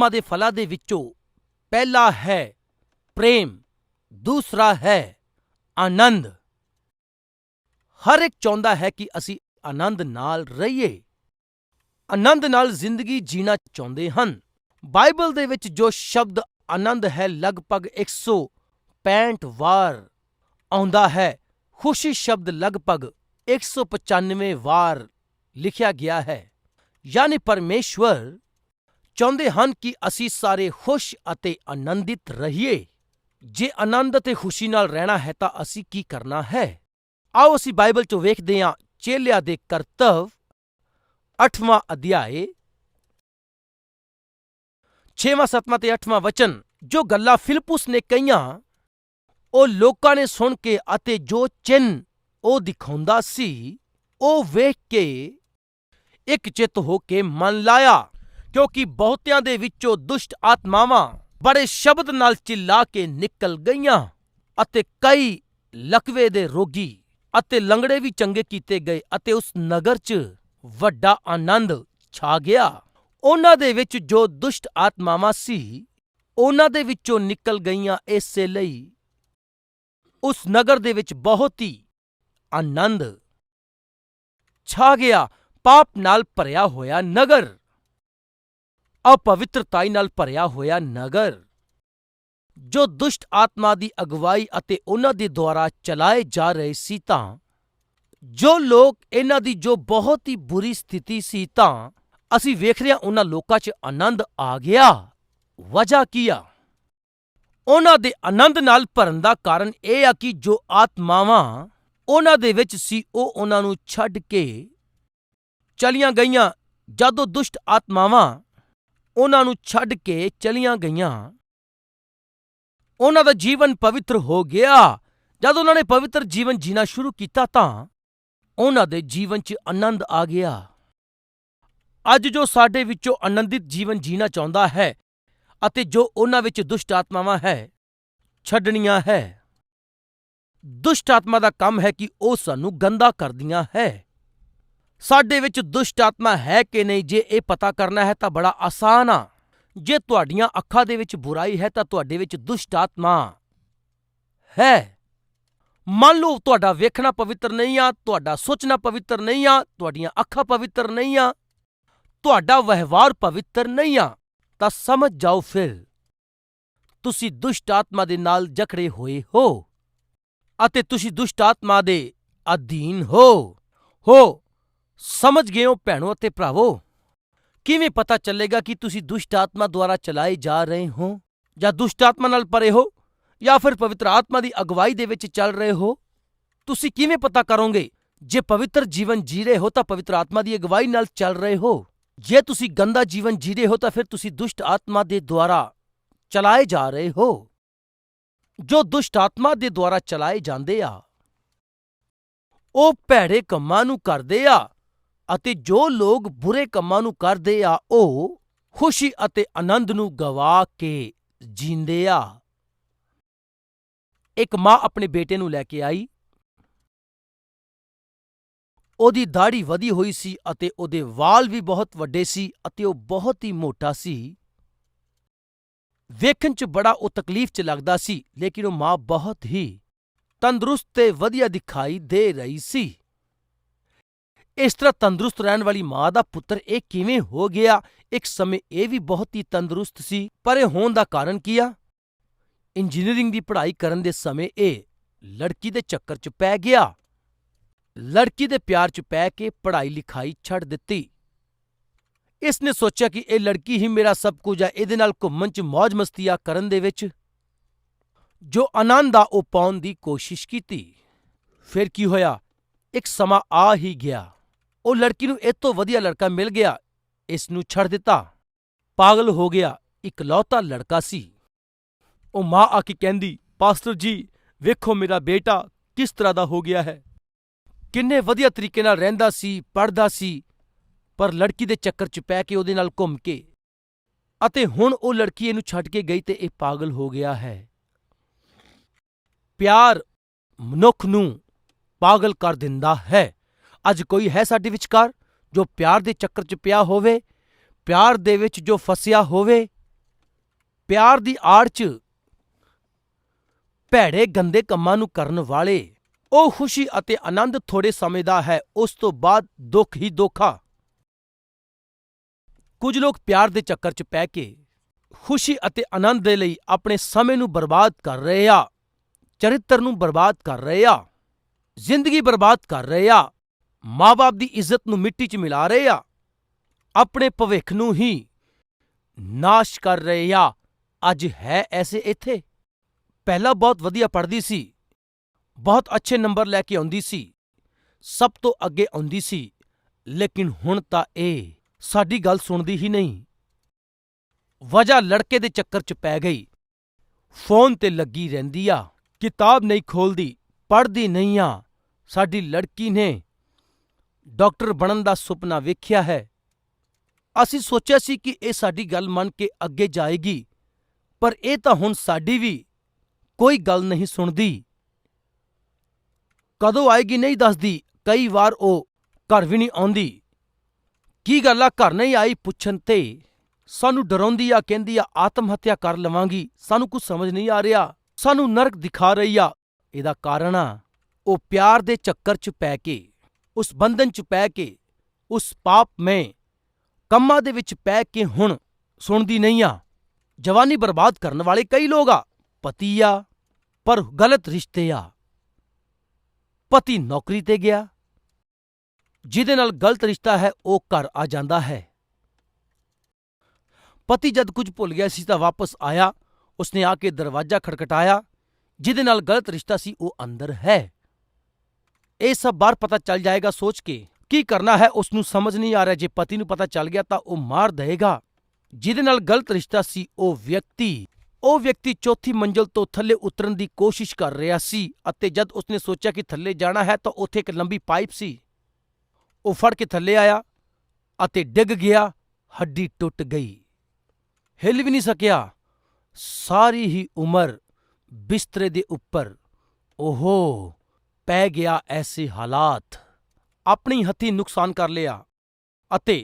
ਆਤਮਾ ਦੇ ਫਲਾਂ ਦੇ ਵਿੱਚੋਂ ਪਹਿਲਾ ਹੈ ਪ੍ਰੇਮ, ਦੂਸਰਾ ਹੈ ਆਨੰਦ। ਹਰ ਇੱਕ ਚਾਹੁੰਦਾ ਹੈ ਕਿ ਅਸੀਂ ਆਨੰਦ ਨਾਲ ਰਹੀਏ। ਆਨੰਦ ਨਾਲ ਜ਼ਿੰਦਗੀ ਜੀਣਾ ਚਾਹੁੰਦੇ ਹਨ। ਬਾਈਬਲ ਦੇ ਵਿੱਚ ਜੋ ਸ਼ਬਦ ਆਨੰਦ ਹੈ, ਲਗਭਗ 165 ਵਾਰ ਆਉਂਦਾ ਹੈ। ਖੁਸ਼ੀ ਸ਼ਬਦ ਲਗਭਗ 195 ਵਾਰ ਲਿਖਿਆ ਗਿਆ ਹੈ। ਯਾਨੀ ਪਰਮੇਸ਼ਵਰ ਚਾਹੁੰਦੇ ਹਨ ਕਿ ਅਸੀਂ ਸਾਰੇ ਖੁਸ਼ ਅਤੇ ਆਨੰਦਿਤ ਰਹੀਏ। ਜੇ ਆਨੰਦ ਅਤੇ ਖੁਸ਼ੀ ਨਾਲ ਰਹਿਣਾ ਹੈ ਤਾਂ ਅਸੀਂ ਕੀ ਕਰਨਾ ਹੈ? ਆਓ ਅਸੀਂ ਬਾਈਬਲ ਚੋਂ ਵੇਖਦੇ ਹਾਂ ਚੇਲਿਆਂ ਦੇ ਕਰਤੱਵ 8ਵਾਂ ਅਧਿਆਏ। 6ਵਾਂ 7ਵਾਂ ਤੇ 8ਵਾਂ ਵਚਨ, ਜੋ ਗੱਲਾਂ ਫਿਲਪੁਸ ਨੇ ਕਹੀਆਂ, ਉਹ ਲੋਕਾਂ ਨੇ ਸੁਣ ਕੇ ਅਤੇ ਜੋ ਚਿੰਨ ਉਹ ਦਿਖਾਉਂਦਾ ਸੀ, ਉਹ ਵੇਖ ਕੇ ਇੱਕ ਚਿੱਤ ਹੋ ਕੇ ਮਨ ਲਾਇਆ। ਕਿਉਂਕਿ ਬਹੁਤਿਆਂ ਦੇ ਵਿੱਚੋਂ ਦੁਸ਼ਟ ਆਤਮਾਵਾਂ ਬੜੇ ਸ਼ਬਦ ਨਾਲ ਚਿੱਲਾ ਕੇ ਨਿਕਲ ਗਈਆਂ ਅਤੇ ਕਈ ਲਕਵੇ ਦੇ ਰੋਗੀ ਅਤੇ ਲੰਗੜੇ ਵੀ ਚੰਗੇ ਕੀਤੇ ਗਏ ਅਤੇ ਉਸ ਨਗਰ 'ਚ ਵੱਡਾ ਆਨੰਦ ਛਾ ਗਿਆ। ਉਹਨਾਂ ਦੇ ਵਿੱਚ ਜੋ ਦੁਸ਼ਟ ਆਤਮਾਵਾਂ ਸੀ, ਉਹਨਾਂ ਦੇ ਵਿੱਚੋਂ ਨਿਕਲ ਗਈਆਂ ਇਸੇ ਲਈ। ਉਸ ਨਗਰ ਦੇ ਵਿੱਚ ਬਹੁਤ ਹੀ ਆਨੰਦ ਛਾ ਗਿਆ, ਪਾਪ ਨਾਲ ਭਰਿਆ ਹੋਇਆ ਨਗਰ। ਅਪਵਿੱਤਰਤਾਈ ਨਾਲ ਭਰਿਆ ਹੋਇਆ ਨਗਰ, ਜੋ ਦੁਸ਼ਟ ਆਤਮਾ ਦੀ ਅਗਵਾਈ ਅਤੇ ਉਹਨਾਂ ਦੇ ਦੁਆਰਾ ਚਲਾਏ ਜਾ ਰਹੇ ਸੀ ਤਾਂ, ਜੋ ਲੋਕ ਇਹਨਾਂ ਦੀ ਜੋ ਬਹੁਤ ਹੀ ਬੁਰੀ ਸਥਿਤੀ ਸੀ ਤਾਂ, ਅਸੀਂ ਵੇਖ ਰਹੇ ਹਾਂ ਉਹਨਾਂ ਲੋਕਾਂ 'ਚ ਆਨੰਦ ਆ ਗਿਆ। ਵਜ੍ਹਾ ਕੀ ਆ? ਉਹਨਾਂ ਦੇ ਆਨੰਦ ਨਾਲ ਭਰਨ ਦਾ ਕਾਰਨ ਇਹ ਆ ਕਿ ਜੋ ਆਤਮਾਵਾਂ ਉਹਨਾਂ ਦੇ ਵਿੱਚ ਸੀ, ਉਹ ਉਹਨਾਂ ਨੂੰ ਛੱਡ ਕੇ ਚਲੀਆਂ ਗਈਆਂ। ਜਦੋਂ ਦੁਸ਼ਟ ਆਤਮਾਵਾਂ ਉਹਨਾਂ ਨੂੰ ਛੱਡ ਕੇ ਚਲੀਆਂ ਗਈਆਂ। ਉਹਨਾਂ ਦਾ ਜੀਵਨ ਪਵਿੱਤਰ ਹੋ ਗਿਆ। ਜਦ ਉਹਨਾਂ ਨੇ ਪਵਿੱਤਰ ਜੀਵਨ ਜੀਣਾ ਸ਼ੁਰੂ ਕੀਤਾ ਤਾਂ ਉਹਨਾਂ ਦੇ ਜੀਵਨ 'ਚ ਆਨੰਦ ਆ ਗਿਆ। ਅੱਜ ਜੋ ਸਾਡੇ ਵਿੱਚੋਂ ਆਨੰਦਿਤ ਜੀਵਨ ਜੀਣਾ ਚਾਹੁੰਦਾ ਹੈ ਅਤੇ ਜੋ ਉਹਨਾਂ ਵਿੱਚ ਦੁਸ਼ਟ ਆਤਮਾਵਾਂ ਹੈ, ਛੱਡਣੀਆਂ ਹੈ। ਦੁਸ਼ਟ ਆਤਮਾ ਦਾ ਕੰਮ ਹੈ ਕਿ ਉਹ ਸਾਨੂੰ ਗੰਦਾ ਕਰਦੀਆਂ ਹੈ। ਸਾਡੇ ਵਿੱਚ ਦੁਸ਼ਟ ਆਤਮਾ ਹੈ ਕਿ ਨਹੀਂ, ਜੇ ਇਹ ਪਤਾ ਕਰਨਾ ਹੈ ਤਾਂ ਬੜਾ ਆਸਾਨ ਆ। ਜੇ ਤੁਹਾਡੀਆਂ ਅੱਖਾਂ ਦੇ ਵਿੱਚ ਬੁਰਾਈ ਹੈ ਤਾਂ ਤੁਹਾਡੇ ਵਿੱਚ ਦੁਸ਼ਟ ਆਤਮਾ ਹੈ। ਮੰਨ ਲਓ ਤੁਹਾਡਾ ਵੇਖਣਾ ਪਵਿੱਤਰ ਨਹੀਂ ਆ, ਤੁਹਾਡਾ ਸੋਚਣਾ ਪਵਿੱਤਰ ਨਹੀਂ ਆ, ਤੁਹਾਡੀਆਂ ਅੱਖਾਂ ਪਵਿੱਤਰ ਨਹੀਂ ਆ, ਤੁਹਾਡਾ ਵਿਵਹਾਰ ਪਵਿੱਤਰ ਨਹੀਂ ਆ, ਤਾਂ ਸਮਝ ਜਾਓ ਫਿਰ, ਤੁਸੀਂ ਦੁਸ਼ਟ ਆਤਮਾ ਦੇ ਨਾਲ ਜਕੜੇ ਹੋਏ ਹੋ ਅਤੇ ਤੁਸੀਂ ਦੁਸ਼ਟ ਆਤਮਾ ਦੇ ਅਧੀਨ ਹੋ। ਹੋ ਸਮਝ ਗਏ ਹੋ ਭੈਣੋ ਅਤੇ ਭਰਾਵੋ? ਕਿਵੇਂ ਪਤਾ ਚੱਲੇਗਾ ਕਿ ਤੁਸੀਂ ਦੁਸ਼ਟ ਆਤਮਾ ਦੁਆਰਾ ਚਲਾਏ ਜਾ ਰਹੇ ਹੋ? ਜਾਂ ਦੁਸ਼ਟ ਆਤਮਾ ਨਾਲ ਪਰੇ ਹੋ? ਜਾਂ ਫਿਰ ਪਵਿੱਤਰ ਆਤਮਾ ਦੀ ਅਗਵਾਈ ਦੇ ਵਿੱਚ ਚੱਲ ਰਹੇ ਹੋ? ਤੁਸੀਂ ਕਿਵੇਂ ਪਤਾ ਕਰੋਗੇ? ਜੇ ਪਵਿੱਤਰ ਜੀਵਨ ਜੀ ਰਹੇ ਹੋ ਤਾਂ ਪਵਿੱਤਰ ਆਤਮਾ ਦੀ ਅਗਵਾਈ ਨਾਲ ਚੱਲ ਰਹੇ ਹੋ। ਜੇ ਤੁਸੀਂ ਗੰਦਾ ਜੀਵਨ ਜੀ ਰਹੇ ਹੋ ਤਾਂ ਫਿਰ ਤੁਸੀਂ ਦੁਸ਼ਟ ਆਤਮਾ ਦੇ ਦੁਆਰਾ ਚਲਾਏ ਜਾ ਰਹੇ ਹੋ। ਜੋ ਦੁਸ਼ਟ ਆਤਮਾ ਦੇ ਦੁਆਰਾ ਚਲਾਏ ਜਾਂਦੇ ਆ, ਉਹ ਭੈੜੇ ਕੰਮਾਂ ਨੂੰ ਕਰਦੇ ਆ। ਅਤੇ ਜੋ ਲੋਕ ਬੁਰੇ ਕੰਮਾਂ ਨੂੰ ਕਰਦੇ ਆ, ਉਹ ਖੁਸ਼ੀ ਅਤੇ ਆਨੰਦ ਨੂੰ ਗਵਾ ਕੇ ਜੀਂਦੇ ਆ। ਇੱਕ ਮਾਂ ਆਪਣੇ ਬੇਟੇ ਨੂੰ ਲੈ ਕੇ ਆਈ। ਉਹਦੀ ਦਾੜੀ ਵਧੀ ਹੋਈ ਸੀ ਅਤੇ ਉਹਦੇ ਵਾਲ ਵੀ ਬਹੁਤ ਵੱਡੇ ਸੀ ਅਤੇ ਉਹ ਬਹੁਤ ਹੀ ਮੋਟਾ ਸੀ। ਵੇਖਣ 'ਚ ਬੜਾ ਉਹ ਤਕਲੀਫ 'ਚ ਲੱਗਦਾ ਸੀ, ਲੇਕਿਨ ਉਹ ਮਾਂ ਬਹੁਤ ਹੀ ਤੰਦਰੁਸਤ ਤੇ ਵਧੀਆ ਦਿਖਾਈ ਦੇ ਰਹੀ ਸੀ। ਇਸ ਤਰ੍ਹਾਂ ਤੰਦਰੁਸਤ ਰਹਿਣ ਵਾਲੀ ਮਾਂ ਦਾ ਪੁੱਤਰ ਇਹ ਕਿਵੇਂ ਹੋ ਗਿਆ? ਇੱਕ ਸਮੇਂ ਇਹ ਵੀ ਬਹੁਤ ਹੀ ਤੰਦਰੁਸਤ ਸੀ, ਪਰ ਇਹ ਹੋਣ ਦਾ ਕਾਰਨ ਕੀ ਆ? ਇੰਜੀਨੀਅਰਿੰਗ ਦੀ ਪੜ੍ਹਾਈ ਕਰਨ ਦੇ ਸਮੇਂ ਇਹ ਲੜਕੀ ਦੇ ਚੱਕਰ 'ਚ ਪੈ ਗਿਆ। ਲੜਕੀ ਦੇ ਪਿਆਰ 'ਚ ਪੈ ਕੇ ਪੜ੍ਹਾਈ ਲਿਖਾਈ ਛੱਡ ਦਿੱਤੀ। ਇਸ ਨੇ ਸੋਚਿਆ ਕਿ ਇਹ ਲੜਕੀ ਹੀ ਮੇਰਾ ਸਭ ਕੁਝ ਆ, ਇਹਦੇ ਨਾਲ ਘੁੰਮਣ 'ਚ ਮौज ਮਸਤੀਆਂ ਕਰਨ ਦੇ ਵਿੱਚ। ਜੋ ਆਨੰਦ ਆ ਉਹ ਪਾਉਣ ਦੀ ਕੋਸ਼ਿਸ਼ ਕੀਤੀ। ਫਿਰ ਕੀ ਹੋਇਆ? ਇੱਕ ਸਮਾਂ ਆ ਹੀ ਗਿਆ। ਉਹ ਲੜਕੀ ਨੂੰ ਇਹ ਤੋਂ ਵਧੀਆ ਲੜਕਾ ਮਿਲ ਗਿਆ। ਇਸ ਨੂੰ ਛੱਡ ਦਿੱਤਾ। ਪਾਗਲ ਹੋ ਗਿਆ। ਇਕਲੌਤਾ ਲੜਕਾ ਸੀ। ਉਹ ਮਾਂ ਆ ਕੇ ਕਹਿੰਦੀ, ਪਾਸਟਰ ਜੀ, ਵੇਖੋ ਮੇਰਾ ਬੇਟਾ ਕਿਸ ਤਰ੍ਹਾਂ ਦਾ ਹੋ ਗਿਆ ਹੈ। ਕਿੰਨੇ ਵਧੀਆ ਤਰੀਕੇ ਨਾਲ ਰਹਿੰਦਾ ਸੀ ਪੜਦਾ ਸੀ, ਪਰ ਲੜਕੀ ਦੇ ਚੱਕਰ 'ਚ ਪੈ ਕੇ ਉਹਦੇ ਨਾਲ ਘੁੰਮ ਕੇ। ਅਤੇ ਹੁਣ ਉਹ ਲੜਕੀ ਇਹਨੂੰ ਛੱਡ ਕੇ ਗਈ ਤੇ ਇਹ ਪਾਗਲ ਹੋ ਗਿਆ ਹੈ। ਪਿਆਰ ਮਨੁੱਖ ਨੂੰ ਪਾਗਲ ਕਰ ਦਿੰਦਾ ਹੈ। ਅੱਜ ਕੋਈ ਹੈ ਸਾਡੇ ਵਿਚਕਾਰ ਜੋ ਪਿਆਰ ਦੇ ਚੱਕਰ 'ਚ ਪਿਆ ਹੋਵੇ, ਪਿਆਰ ਦੇ ਵਿੱਚ ਜੋ ਫਸਿਆ ਹੋਵੇ, ਪਿਆਰ ਦੀ ਆੜ 'ਚ ਭੈੜੇ ਗੰਦੇ ਕੰਮਾਂ ਨੂੰ ਕਰਨ ਵਾਲੇ, ਉਹ ਖੁਸ਼ੀ ਅਤੇ ਆਨੰਦ ਥੋੜੇ ਸਮੇਂ ਦਾ ਹੈ, ਉਸ ਤੋਂ ਬਾਅਦ ਦੁੱਖ ਹੀ ਦੁੱਖਾ ਕੁਝ ਲੋਕ ਪਿਆਰ ਦੇ ਚੱਕਰ 'ਚ ਪੈ ਕੇ ਖੁਸ਼ੀ ਅਤੇ ਆਨੰਦ ਦੇ ਲਈ ਆਪਣੇ ਸਮੇਂ ਨੂੰ ਬਰਬਾਦ ਕਰ ਰਹੇ ਆ, ਚਰਿੱਤਰ ਨੂੰ ਬਰਬਾਦ ਕਰ ਰਹੇ ਆ, ਜ਼ਿੰਦਗੀ ਬਰਬਾਦ ਕਰ ਰਹੇ ਆ। ਮਾਂ-ਬਾਪ ਦੀ ਇੱਜ਼ਤ ਨੂੰ ਮਿੱਟੀ 'ਚ ਮਿਲਾ ਰਹੇ ਆ, ਆਪਣੇ ਭਵਿੱਖ ਨੂੰ ਹੀ ਨਾਸ਼ ਕਰ ਰਹੇ ਆ। ਅੱਜ ਹੈ ਐਸੇ ਇੱਥੇ। ਪਹਿਲਾਂ ਬਹੁਤ ਵਧੀਆ ਪੜ੍ਹਦੀ ਸੀ, ਬਹੁਤ ਅੱਛੇ ਨੰਬਰ ਲੈ ਕੇ ਆਉਂਦੀ ਸੀ, ਸਭ ਤੋਂ ਅੱਗੇ ਆਉਂਦੀ ਸੀ, ਲੇਕਿਨ ਹੁਣ ਤਾਂ ਇਹ ਸਾਡੀ ਗੱਲ ਸੁਣਦੀ ਹੀ ਨਹੀਂ। ਵਜ੍ਹਾ ਲੜਕੇ ਦੇ ਚੱਕਰ 'ਚ ਪੈ ਗਈ। ਫੋਨ ਤੇ ਲੱਗੀ ਰਹਿੰਦੀ ਆ, ਕਿਤਾਬ ਨਹੀਂ ਖੋਲਦੀ ਪੜ੍ਹਦੀ ਨਹੀਂ ਆ। ਸਾਡੀ ਲੜਕੀ ਨੇ ਡਾਕਟਰ ਬਣਨ ਦਾ ਸੁਪਨਾ ਵੇਖਿਆ ਹੈ। ਅਸੀਂ ਸੋਚਿਆ ਸੀ ਕਿ ਇਹ ਸਾਡੀ ਗੱਲ ਮੰਨ ਕੇ ਅੱਗੇ ਜਾਏਗੀ, ਪਰ ਇਹ ਤਾਂ ਹੁਣ ਸਾਡੀ ਵੀ ਕੋਈ ਗੱਲ ਨਹੀਂ ਸੁਣਦੀ। ਕਦੋਂ ਆਏਗੀ ਨਹੀਂ ਦੱਸਦੀ, ਕਈ ਵਾਰ ਉਹ ਘਰ ਵੀ ਨਹੀਂ ਆਉਂਦੀ। ਕੀ ਗੱਲ ਆ, ਘਰ ਨਹੀਂ ਆਈ ਪੁੱਛਣ ਤੇ ਸਾਨੂੰ ਡਰਾਉਂਦੀ ਆ, ਕਹਿੰਦੀ ਆ, ਆਤਮ ਹੱਤਿਆ ਕਰ ਲਵਾਂਗੀ, ਸਾਨੂੰ ਕੁਝ ਸਮਝ ਨਹੀਂ ਆ ਰਿਹਾ, ਸਾਨੂੰ ਨਰਕ ਦਿਖਾ ਰਹੀ ਆ। ਇਹਦਾ ਕਾਰਨ ਆ, ਉਹ ਪਿਆਰ ਦੇ ਚੱਕਰ 'ਚ ਪੈ ਕੇ। ਉਸ ਬੰਧਨ 'ਚ ਪੈ ਕੇ, ਉਸ ਪਾਪ ਮੈਂ ਕੰਮਾਂ ਦੇ ਵਿੱਚ ਪੈ ਕੇ ਹੁਣ ਸੁਣਦੀ ਨਹੀਂ ਆ। ਜਵਾਨੀ ਬਰਬਾਦ ਕਰਨ ਵਾਲੇ ਕਈ ਲੋਕ ਆ। ਪਤੀ ਆ, ਪਰ ਗਲਤ ਰਿਸ਼ਤੇ ਆ। ਪਤੀ ਨੌਕਰੀ ਤੇ ਗਿਆ। ਜਿਹਦੇ ਨਾਲ ਗਲਤ ਰਿਸ਼ਤਾ ਹੈ, ਉਹ ਘਰ ਆ ਜਾਂਦਾ ਹੈ। ਪਤੀ ਜਦ ਕੁਝ ਭੁੱਲ ਗਿਆ ਸੀ ਤਾਂ ਵਾਪਸ ਆਇਆ। ਉਸਨੇ ਆ ਕੇ ਦਰਵਾਜ਼ਾ ਖੜਕਟਾਇਆ। ਜਿਹਦੇ ਨਾਲ ਗਲਤ ਰਿਸ਼ਤਾ ਸੀ, ਉਹ ਅੰਦਰ ਹੈ। ਇਹ ਸਭ ਬਾਹਰ ਪਤਾ ਚੱਲ ਜਾਏਗਾ ਸੋਚ ਕੇ। ਕੀ ਕਰਨਾ ਹੈ ਉਸ ਨੂੰ ਸਮਝ ਨਹੀਂ ਆ ਰਿਹਾ। ਜੇ ਪਤੀ ਨੂੰ ਪਤਾ ਚੱਲ ਗਿਆ ਤਾਂ ਉਹ ਮਾਰ ਦੇਗਾ ਜਿਹਦੇ ਨਾਲ ਗਲਤ ਰਿਸ਼ਤਾ ਸੀ, ਉਹ ਵਿਅਕਤੀ। ਉਹ ਵਿਅਕਤੀ ਚੌਥੀ ਮੰਜ਼ਲ ਤੋਂ ਥੱਲੇ ਉਤਰਨ ਦੀ ਕੋਸ਼ਿਸ਼ ਕਰ ਰਿਹਾ ਸੀ ਅਤੇ ਜਦ ਉਸਨੇ ਸੋਚਿਆ ਕਿ ਥੱਲੇ ਜਾਣਾ ਹੈ ਤਾਂ ਉੱਥੇ ਇੱਕ ਲੰਬੀ ਪਾਈਪ ਸੀ। ਉਹ ਫੜ ਕੇ ਥੱਲੇ ਆਇਆ ਅਤੇ ਡਿੱਗ ਗਿਆ। ਹੱਡੀ ਟੁੱਟ ਗਈ। ਹਿੱਲ ਵੀ ਨਹੀਂ ਸਕਿਆ। ਸਾਰੀ ਹੀ ਉਮਰ ਬਿਸਤਰੇ ਦੇ ਉੱਪਰ। ਓਹੋ! ਪੈ ਗਿਆ ਐਸੇ ਹਾਲਾਤ। ਆਪਣੀ ਹੱਥੀ ਨੁਕਸਾਨ ਕਰ ਲਿਆ ਅਤੇ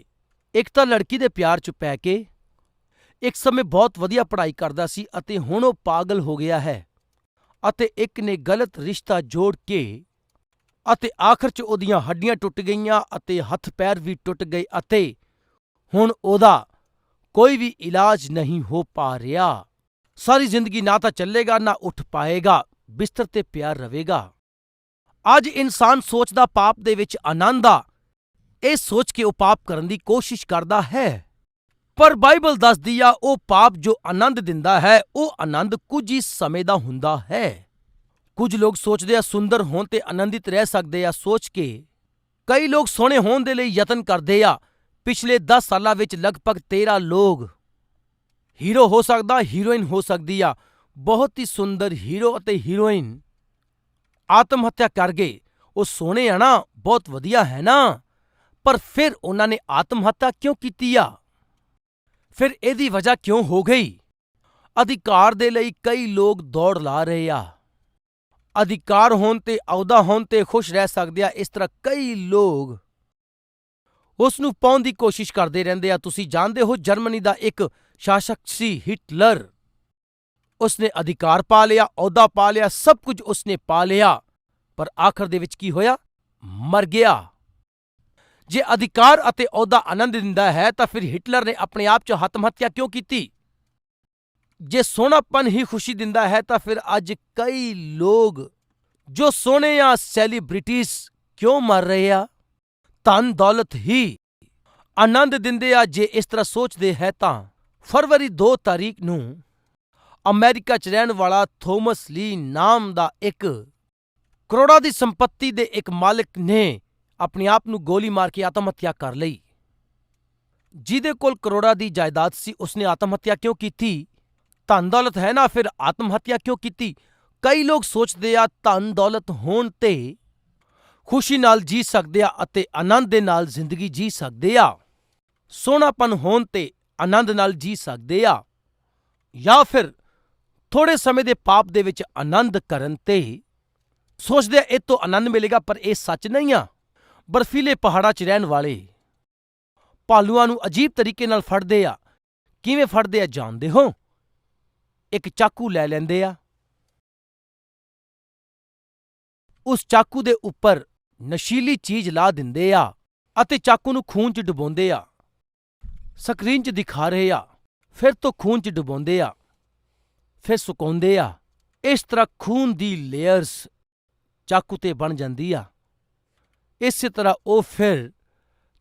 ਇੱਕ ਤਾਂ ਲੜਕੀ ਦੇ ਪਿਆਰ 'ਚ ਪੈ ਕੇ ਇੱਕ ਸਮੇਂ ਬਹੁਤ ਵਧੀਆ ਪੜ੍ਹਾਈ ਕਰਦਾ ਸੀ ਅਤੇ ਹੁਣ ਉਹ ਪਾਗਲ ਹੋ ਗਿਆ ਹੈ ਅਤੇ ਇੱਕ ਨੇ ਗਲਤ ਰਿਸ਼ਤਾ ਜੋੜ ਕੇ ਅਤੇ ਆਖਰ 'ਚ ਉਹਦੀਆਂ ਹੱਡੀਆਂ ਟੁੱਟ ਗਈਆਂ ਅਤੇ ਹੱਥ ਪੈਰ ਵੀ ਟੁੱਟ ਗਏ ਅਤੇ ਹੁਣ ਉਹਦਾ ਕੋਈ ਵੀ ਇਲਾਜ ਨਹੀਂ ਹੋ ਪਾ ਰਿਹਾ। ਸਾਰੀ ਜ਼ਿੰਦਗੀ ਨਾ ਤਾਂ ਚੱਲੇਗਾ, ਨਾ ਉੱਠ ਪਾਏਗਾ, ਬਿਸਤਰ ਤੇ ਪਿਆਰ ਰਵੇਗਾ। ਅੱਜ ਇਨਸਾਨ ਸੋਚਦਾ ਪਾਪ ਦੇ ਵਿੱਚ ਆਨੰਦ ਆ। ਇਹ ਸੋਚ ਕੇ ਉਹ ਪਾਪ ਕਰਨ ਦੀ ਕੋਸ਼ਿਸ਼ ਕਰਦਾ ਹੈ। ਪਰ ਬਾਈਬਲ ਦੱਸਦੀ ਆ, ਉਹ ਪਾਪ ਜੋ ਆਨੰਦ ਦਿੰਦਾ ਹੈ, ਉਹ ਆਨੰਦ ਕੁਝ ਹੀ ਸਮੇਂ ਦਾ ਹੁੰਦਾ ਹੈ। ਕੁਝ ਲੋਕ ਸੋਚਦੇ ਆ ਸੁੰਦਰ ਹੋਣ ਤੇ ਆਨੰਦਿਤ ਰਹਿ ਸਕਦੇ ਆ, ਸੋਚ ਕੇ। ਕਈ ਲੋਕ ਸੋਹਣੇ ਹੋਣ ਦੇ ਲਈ ਯਤਨ ਕਰਦੇ ਆ। ਪਿਛਲੇ 10 ਸਾਲਾਂ ਵਿੱਚ ਲਗਭਗ 13 ਲੋਕ ਹੀਰੋ ਹੋ ਸਕਦਾ, ਹੀਰੋਇਨ ਹੋ ਸਕਦੀ ਆ। ਬਹੁਤ ਹੀ ਸੁੰਦਰ ਹੀਰੋ ਅਤੇ ਹੀਰੋਇਨ। ਆਤਮ ਹੱਤਿਆ ਕਰ ਗਏ। ਉਹ ਸੋਹਣੇ ਆ ਨਾ, ਬਹੁਤ ਵਧੀਆ ਹੈ ਨਾ। ਪਰ ਫਿਰ ਉਹਨਾਂ ਨੇ ਆਤਮ ਹੱਤਿਆ ਕਿਉਂ ਕੀਤੀ ਆ? ਫਿਰ ਇਹਦੀ ਵਜ੍ਹਾ ਕਿਉਂ ਹੋ ਗਈ? ਅਧਿਕਾਰ ਦੇ ਲਈ ਕਈ ਲੋਕ ਦੌੜ ਲਾ ਰਹੇ ਆ। ਅਧਿਕਾਰ ਹੋਣ ਤੇ ਅਹੁਦਾ ਹੋਣ ਤੇ ਖੁਸ਼ ਰਹਿ ਸਕਦੇ ਆ। ਇਸ ਤਰ੍ਹਾਂ ਕਈ ਲੋਕ ਉਸ ਨੂੰ ਪਾਉਣ ਦੀ ਕੋਸ਼ਿਸ਼ ਕਰਦੇ ਰਹਿੰਦੇ ਆ। ਤੁਸੀਂ ਜਾਣਦੇ ਹੋ ਜਰਮਨੀ ਦਾ ਇੱਕ ਸ਼ਾਸਕ ਸੀ ਹਿਟਲਰ ਉਸਨੇ ਅਧਿਕਾਰ ਪਾ ਲਿਆ, ਅਹੁਦਾ ਪਾ ਲਿਆ, ਸਭ ਕੁਝ ਉਸਨੇ ਪਾ ਲਿਆ। ਪਰ ਆਖਰ ਦੇ ਵਿੱਚ ਕੀ ਹੋਇਆ? ਮਰ ਗਿਆ। ਜੇ ਅਧਿਕਾਰ ਅਤੇ ਅਹੁਦਾ ਆਨੰਦ ਦਿੰਦਾ ਹੈ, ਤਾਂ ਫਿਰ ਹਿਟਲਰ ਨੇ ਆਪਣੇ ਆਪ 'ਚ ਆਤਮ ਹੱਤਿਆ ਕਿਉਂ ਕੀਤੀ? ਜੇ ਸੋਹਣਾਪਨ ਹੀ ਖੁਸ਼ੀ ਦਿੰਦਾ ਹੈ, ਤਾਂ ਫਿਰ ਅੱਜ ਕਈ ਲੋਕ ਜੋ ਸੋਹਣੇ ਆ ਸੈਲੀਬ੍ਰਿਟੀਜ਼ ਕਿਉਂ ਮਰ ਰਹੇ ਆ? ਧਨ ਦੌਲਤ ਹੀ ਆਨੰਦ ਦਿੰਦੇ ਆ, ਜੇ ਇਸ ਤਰ੍ਹਾਂ ਸੋਚਦੇ ਹੈ ਤਾਂ। ਫਰਵਰੀ 2 ਤਾਰੀਖ ਨੂੰ ਅਮਰੀਕਾ 'ਚ ਰਹਿਣ ਵਾਲਾ ਥੋਮਸ ਲੀ ਨਾਮ ਦਾ ਇੱਕ ਕਰੋੜਾਂ ਦੀ ਸੰਪਤੀ ਦੇ ਇੱਕ ਮਾਲਕ ਨੇ ਆਪਣੇ ਆਪ ਨੂੰ ਗੋਲੀ ਮਾਰ ਕੇ ਆਤਮ ਹੱਤਿਆ ਕਰ ਲਈ। ਜਿਹਦੇ ਕੋਲ ਕਰੋੜਾਂ ਦੀ ਜਾਇਦਾਦ ਸੀ, ਉਸਨੇ ਆਤਮ ਹੱਤਿਆ ਕਿਉਂ ਕੀਤੀ? ਧਨ ਦੌਲਤ ਹੈ ਨਾ ਫਿਰ ਆਤਮ ਹੱਤਿਆ ਕਿਉਂ ਕੀਤੀ? ਕਈ ਲੋਕ ਸੋਚਦੇ ਆ ਧਨ ਦੌਲਤ ਹੋਣ ਤੇ ਖੁਸ਼ੀ ਨਾਲ ਜੀ ਸਕਦੇ ਆ ਅਤੇ ਆਨੰਦ ਦੇ ਨਾਲ ਜ਼ਿੰਦਗੀ ਜੀ ਸਕਦੇ ਆ। ਸੋਹਣਾਪਨ ਹੋਣ ਤੇ ਆਨੰਦ ਨਾਲ ਜੀ ਸਕਦੇ ਆ। ਜਾਂ ਫਿਰ ਥੋੜੇ ਸਮੇਂ ਦੇ ਪਾਪ ਦੇ ਵਿੱਚ ਆਨੰਦ ਕਰਨ ਤੇ ਸੋਚਦੇ ਇਹ ਤੋਂ ਆਨੰਦ ਮਿਲੇਗਾ, ਪਰ ਇਹ ਸੱਚ ਨਹੀਂ ਆ। ਬਰਫੀਲੇ ਪਹਾੜਾਂ 'ਚ ਰਹਿਣ ਵਾਲੇ ਭਾਲੂਆਂ ਨੂੰ ਅਜੀਬ ਤਰੀਕੇ ਨਾਲ ਫੜਦੇ ਆ। ਕਿਵੇਂ ਫੜਦੇ ਆ, ਜਾਣਦੇ ਹੋ? ਇੱਕ ਚਾਕੂ ਲੈ ਲੈਂਦੇ ਆ। ਉਸ ਚਾਕੂ ਦੇ ਉੱਪਰ ਨਸ਼ੀਲੀ ਚੀਜ਼ ਲਾ ਦਿੰਦੇ ਆ ਅਤੇ ਚਾਕੂ ਨੂੰ ਖੂਨ 'ਚ ਡੁਬੋਂਦੇ ਆ। ਸਕਰੀਨ 'ਚ ਦਿਖਾ ਰਹੇ ਆ। ਫਿਰ ਤੋਂ ਖੂਨ 'ਚ ਡੁਬੋਂਦੇ ਆ। ਫਿਰ ਸੁਕਾਉਂਦੇ ਆ। ਇਸ ਤਰ੍ਹਾਂ ਖੂਨ ਦੀ ਲੇਅਰਸ ਚਾਕੂ ਤੇ ਬਣ ਜਾਂਦੀ ਆ। ਇਸੇ ਤਰ੍ਹਾਂ ਉਹ ਫਿਰ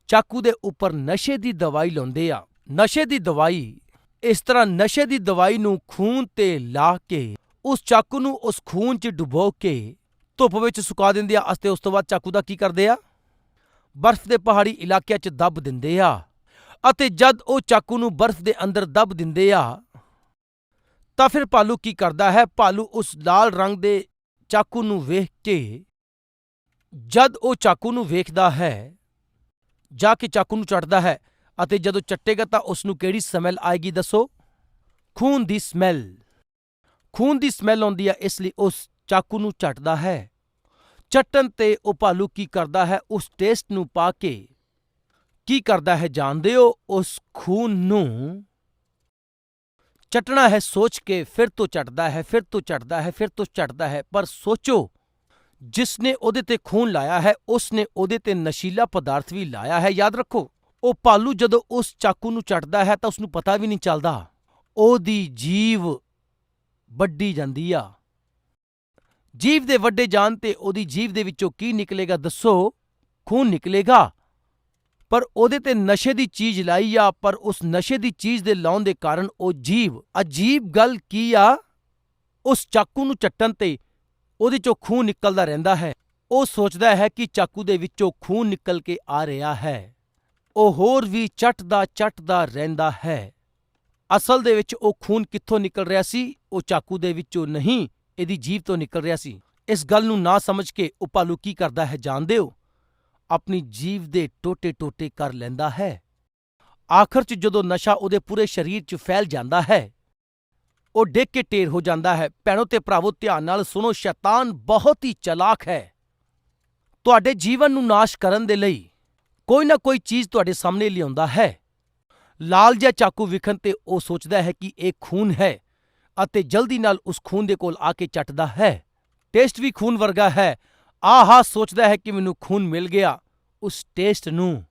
ਚਾਕੂ ਦੇ ਉੱਪਰ ਨਸ਼ੇ ਦੀ ਦਵਾਈ ਲਾਉਂਦੇ ਆ। ਨਸ਼ੇ ਦੀ ਦਵਾਈ, ਇਸ ਤਰ੍ਹਾਂ ਨਸ਼ੇ ਦੀ ਦਵਾਈ ਨੂੰ ਖੂਨ ਤੇ ਲਾ ਕੇ, ਉਸ ਚਾਕੂ ਨੂੰ ਉਸ ਖੂਨ 'ਚ ਡੁਬੋ ਕੇ ਧੁੱਪ ਵਿੱਚ ਸੁਕਾ ਦਿੰਦੇ ਆ। ਅਤੇ ਉਸ ਤੋਂ ਬਾਅਦ ਚਾਕੂ ਦਾ ਕੀ ਕਰਦੇ ਆ? ਬਰਫ਼ ਦੇ ਪਹਾੜੀ ਇਲਾਕਿਆਂ 'ਚ ਦੱਬ ਦਿੰਦੇ ਆ। ਅਤੇ ਜਦ ਉਹ ਚਾਕੂ ਨੂੰ ਬਰਫ਼ ਦੇ ਅੰਦਰ ਦੱਬ ਦਿੰਦੇ ਆ ਤਾਂ ਫਿਰ ਭਾਲੂ ਕੀ ਕਰਦਾ ਹੈ? ਭਾਲੂ ਉਸ ਲਾਲ ਰੰਗ ਦੇ ਚਾਕੂ ਨੂੰ ਵੇਖ ਕੇ ਜਦ ਉਹ ਚਾਕੂ ਨੂੰ ਵੇਖਦਾ ਹੈ, ਜਾ ਕੇ ਚਾਕੂ ਨੂੰ ਚੱਟਦਾ ਹੈ ਅਤੇ ਜਦੋਂ ਚੱਟੇਗਾ ਤਾਂ ਉਸ ਨੂੰ ਕਿਹੜੀ ਸਮੈਲ ਆਏਗੀ ਦੱਸੋ? ਖੂਨ ਦੀ ਸਮੈਲ। ਖੂਨ ਦੀ ਸਮੈਲ ਆਉਂਦੀ ਹੈ, ਇਸ ਲਈ ਉਸ ਚਾਕੂ ਨੂੰ ਚੱਟਦਾ ਹੈ। ਚੱਟਣ ਤੇ ਉਹ ਭਾਲੂ ਕੀ ਕਰਦਾ ਹੈ? ਉਸ ਟੇਸਟ ਨੂੰ ਪਾ ਕੇ ਕੀ ਕਰਦਾ ਹੈ? ਜਾਣਦੇ ਹੋ, ਉਸ ਖੂਨ ਨੂੰ ਚਟਣਾ ਹੈ ਸੋਚ ਕੇ, ਫਿਰ ਤੋਂ ਚਟਦਾ ਹੈ, ਫਿਰ ਤੋਂ ਚਟਦਾ ਹੈ, ਫਿਰ ਤੋਂ ਚਟਦਾ ਹੈ, ਪਰ ਸੋਚੋ, ਜਿਸ ਨੇ ਉਹਦੇ ਤੇ ਖੂਨ ਲਾਇਆ ਹੈ, ਉਸ ਨੇ ਉਹਦੇ ਤੇ ਨਸ਼ੀਲਾ ਪਦਾਰਥ ਵੀ ਲਾਇਆ ਹੈ, ਯਾਦ ਰੱਖੋ, ਉਹ ਪਾਲੂ ਜਦੋਂ ਉਸ ਚਾਕੂ ਨੂੰ ਚਟਦਾ ਹੈ ਤਾਂ ਉਸ ਨੂੰ ਪਤਾ ਵੀ ਨਹੀਂ ਚੱਲਦਾ। ਉਹਦੀ ਜੀਵ ਵੱਡੀ ਜਾਂਦੀ ਆ। ਜੀਵ ਦੇ ਵੱਡੇ ਜਾਣ ਤੇ ਉਹਦੀ ਜੀਵ ਦੇ ਵਿੱਚੋਂ ਕੀ ਨਿਕਲੇਗਾ ਦੱਸੋ? ਖੂਨ ਨਿਕਲੇਗਾ। ਪਰ ਉਹਦੇ ਤੇ ਨਸ਼ੇ ਦੀ ਚੀਜ਼ ਲਾਈ ਆ, ਪਰ ਉਸ ਨਸ਼ੇ ਦੀ ਚੀਜ਼ ਦੇ ਲਾਉਣ ਦੇ ਕਾਰਨ ਉਹ ਜੀਵ। ਅਜੀਬ ਗੱਲ ਕੀ ਆ? ਉਸ ਚਾਕੂ ਨੂੰ ਚੱਟਣ ਤੇ ਉਹਦੇ ਚੋਂ ਖੂਨ ਨਿਕਲਦਾ ਰਹਿੰਦਾ ਹੈ। ਉਹ ਸੋਚਦਾ ਹੈ ਕਿ ਚਾਕੂ ਦੇ ਵਿੱਚੋਂ ਖੂਨ ਨਿਕਲ ਕੇ ਆ ਰਿਹਾ ਹੈ। ਉਹ ਹੋਰ ਵੀ ਚੱਟਦਾ ਚੱਟਦਾ ਰਹਿੰਦਾ ਹੈ। ਅਸਲ ਦੇ ਵਿੱਚ ਉਹ ਖੂਨ ਕਿੱਥੋਂ ਨਿਕਲ ਰਿਹਾ ਸੀ? ਉਹ ਚਾਕੂ ਦੇ ਵਿੱਚੋਂ ਨਹੀਂ, ਇਹਦੀ ਜੀਭ ਤੋਂ ਨਿਕਲ ਰਿਹਾ ਸੀ। ਇਸ ਗੱਲ ਨੂੰ ਨਾ ਸਮਝ ਕੇ ਉਹ ਭਾਲੂ ਕੀ ਕਰਦਾ ਹੈ ਜਾਣਦੇ ਹੋ? ਆਪਣੀ ਜੀਵ ਦੇ ਟੋਟੇ-ਟੋਟੇ ਕਰ ਲੈਂਦਾ ਹੈ। ਆਖਰ 'ਚ ਜਦੋਂ ਨਸ਼ਾ ਉਹਦੇ ਪੂਰੇ ਸਰੀਰ 'ਚ ਫੈਲ ਜਾਂਦਾ ਹੈ, ਉਹ ਡਿੱਗ ਕੇ ਢੇਰ ਹੋ ਜਾਂਦਾ ਹੈ। ਭੈਣੋ ਤੇ ਭਰਾਵੋ, ਧਿਆਨ ਨਾਲ ਸੁਣੋ, ਸ਼ੈਤਾਨ ਬਹੁਤ ਹੀ ਚਲਾਕ ਹੈ। ਤੁਹਾਡੇ ਜੀਵਨ ਨੂੰ ਨਾਸ਼ ਕਰਨ ਦੇ ਲਈ ਕੋਈ ਨਾ ਕੋਈ ਚੀਜ਼ ਤੁਹਾਡੇ ਸਾਹਮਣੇ ਲਿਆਉਂਦਾ ਹੈ। ਲਾਲ ਜਿਹਾ ਚਾਕੂ ਵਿਖਣ ਤੇ ਉਹ ਸੋਚਦਾ ਹੈ ਕਿ ਇਹ ਖੂਨ ਹੈ ਅਤੇ ਜਲਦੀ ਨਾਲ ਉਸ ਖੂਨ ਦੇ ਕੋਲ ਆ ਕੇ ਚੱਟਦਾ ਹੈ। ਟੇਸਟ ਵੀ ਖੂਨ ਵਰਗਾ ਹੈ। ਆਹਾ ਸੋਚਦਾ ਹੈ ਕਿ ਮੈਨੂੰ ਖੂਨ ਮਿਲ ਗਿਆ ਉਸ ਟੇਸਟ ਨੂੰ।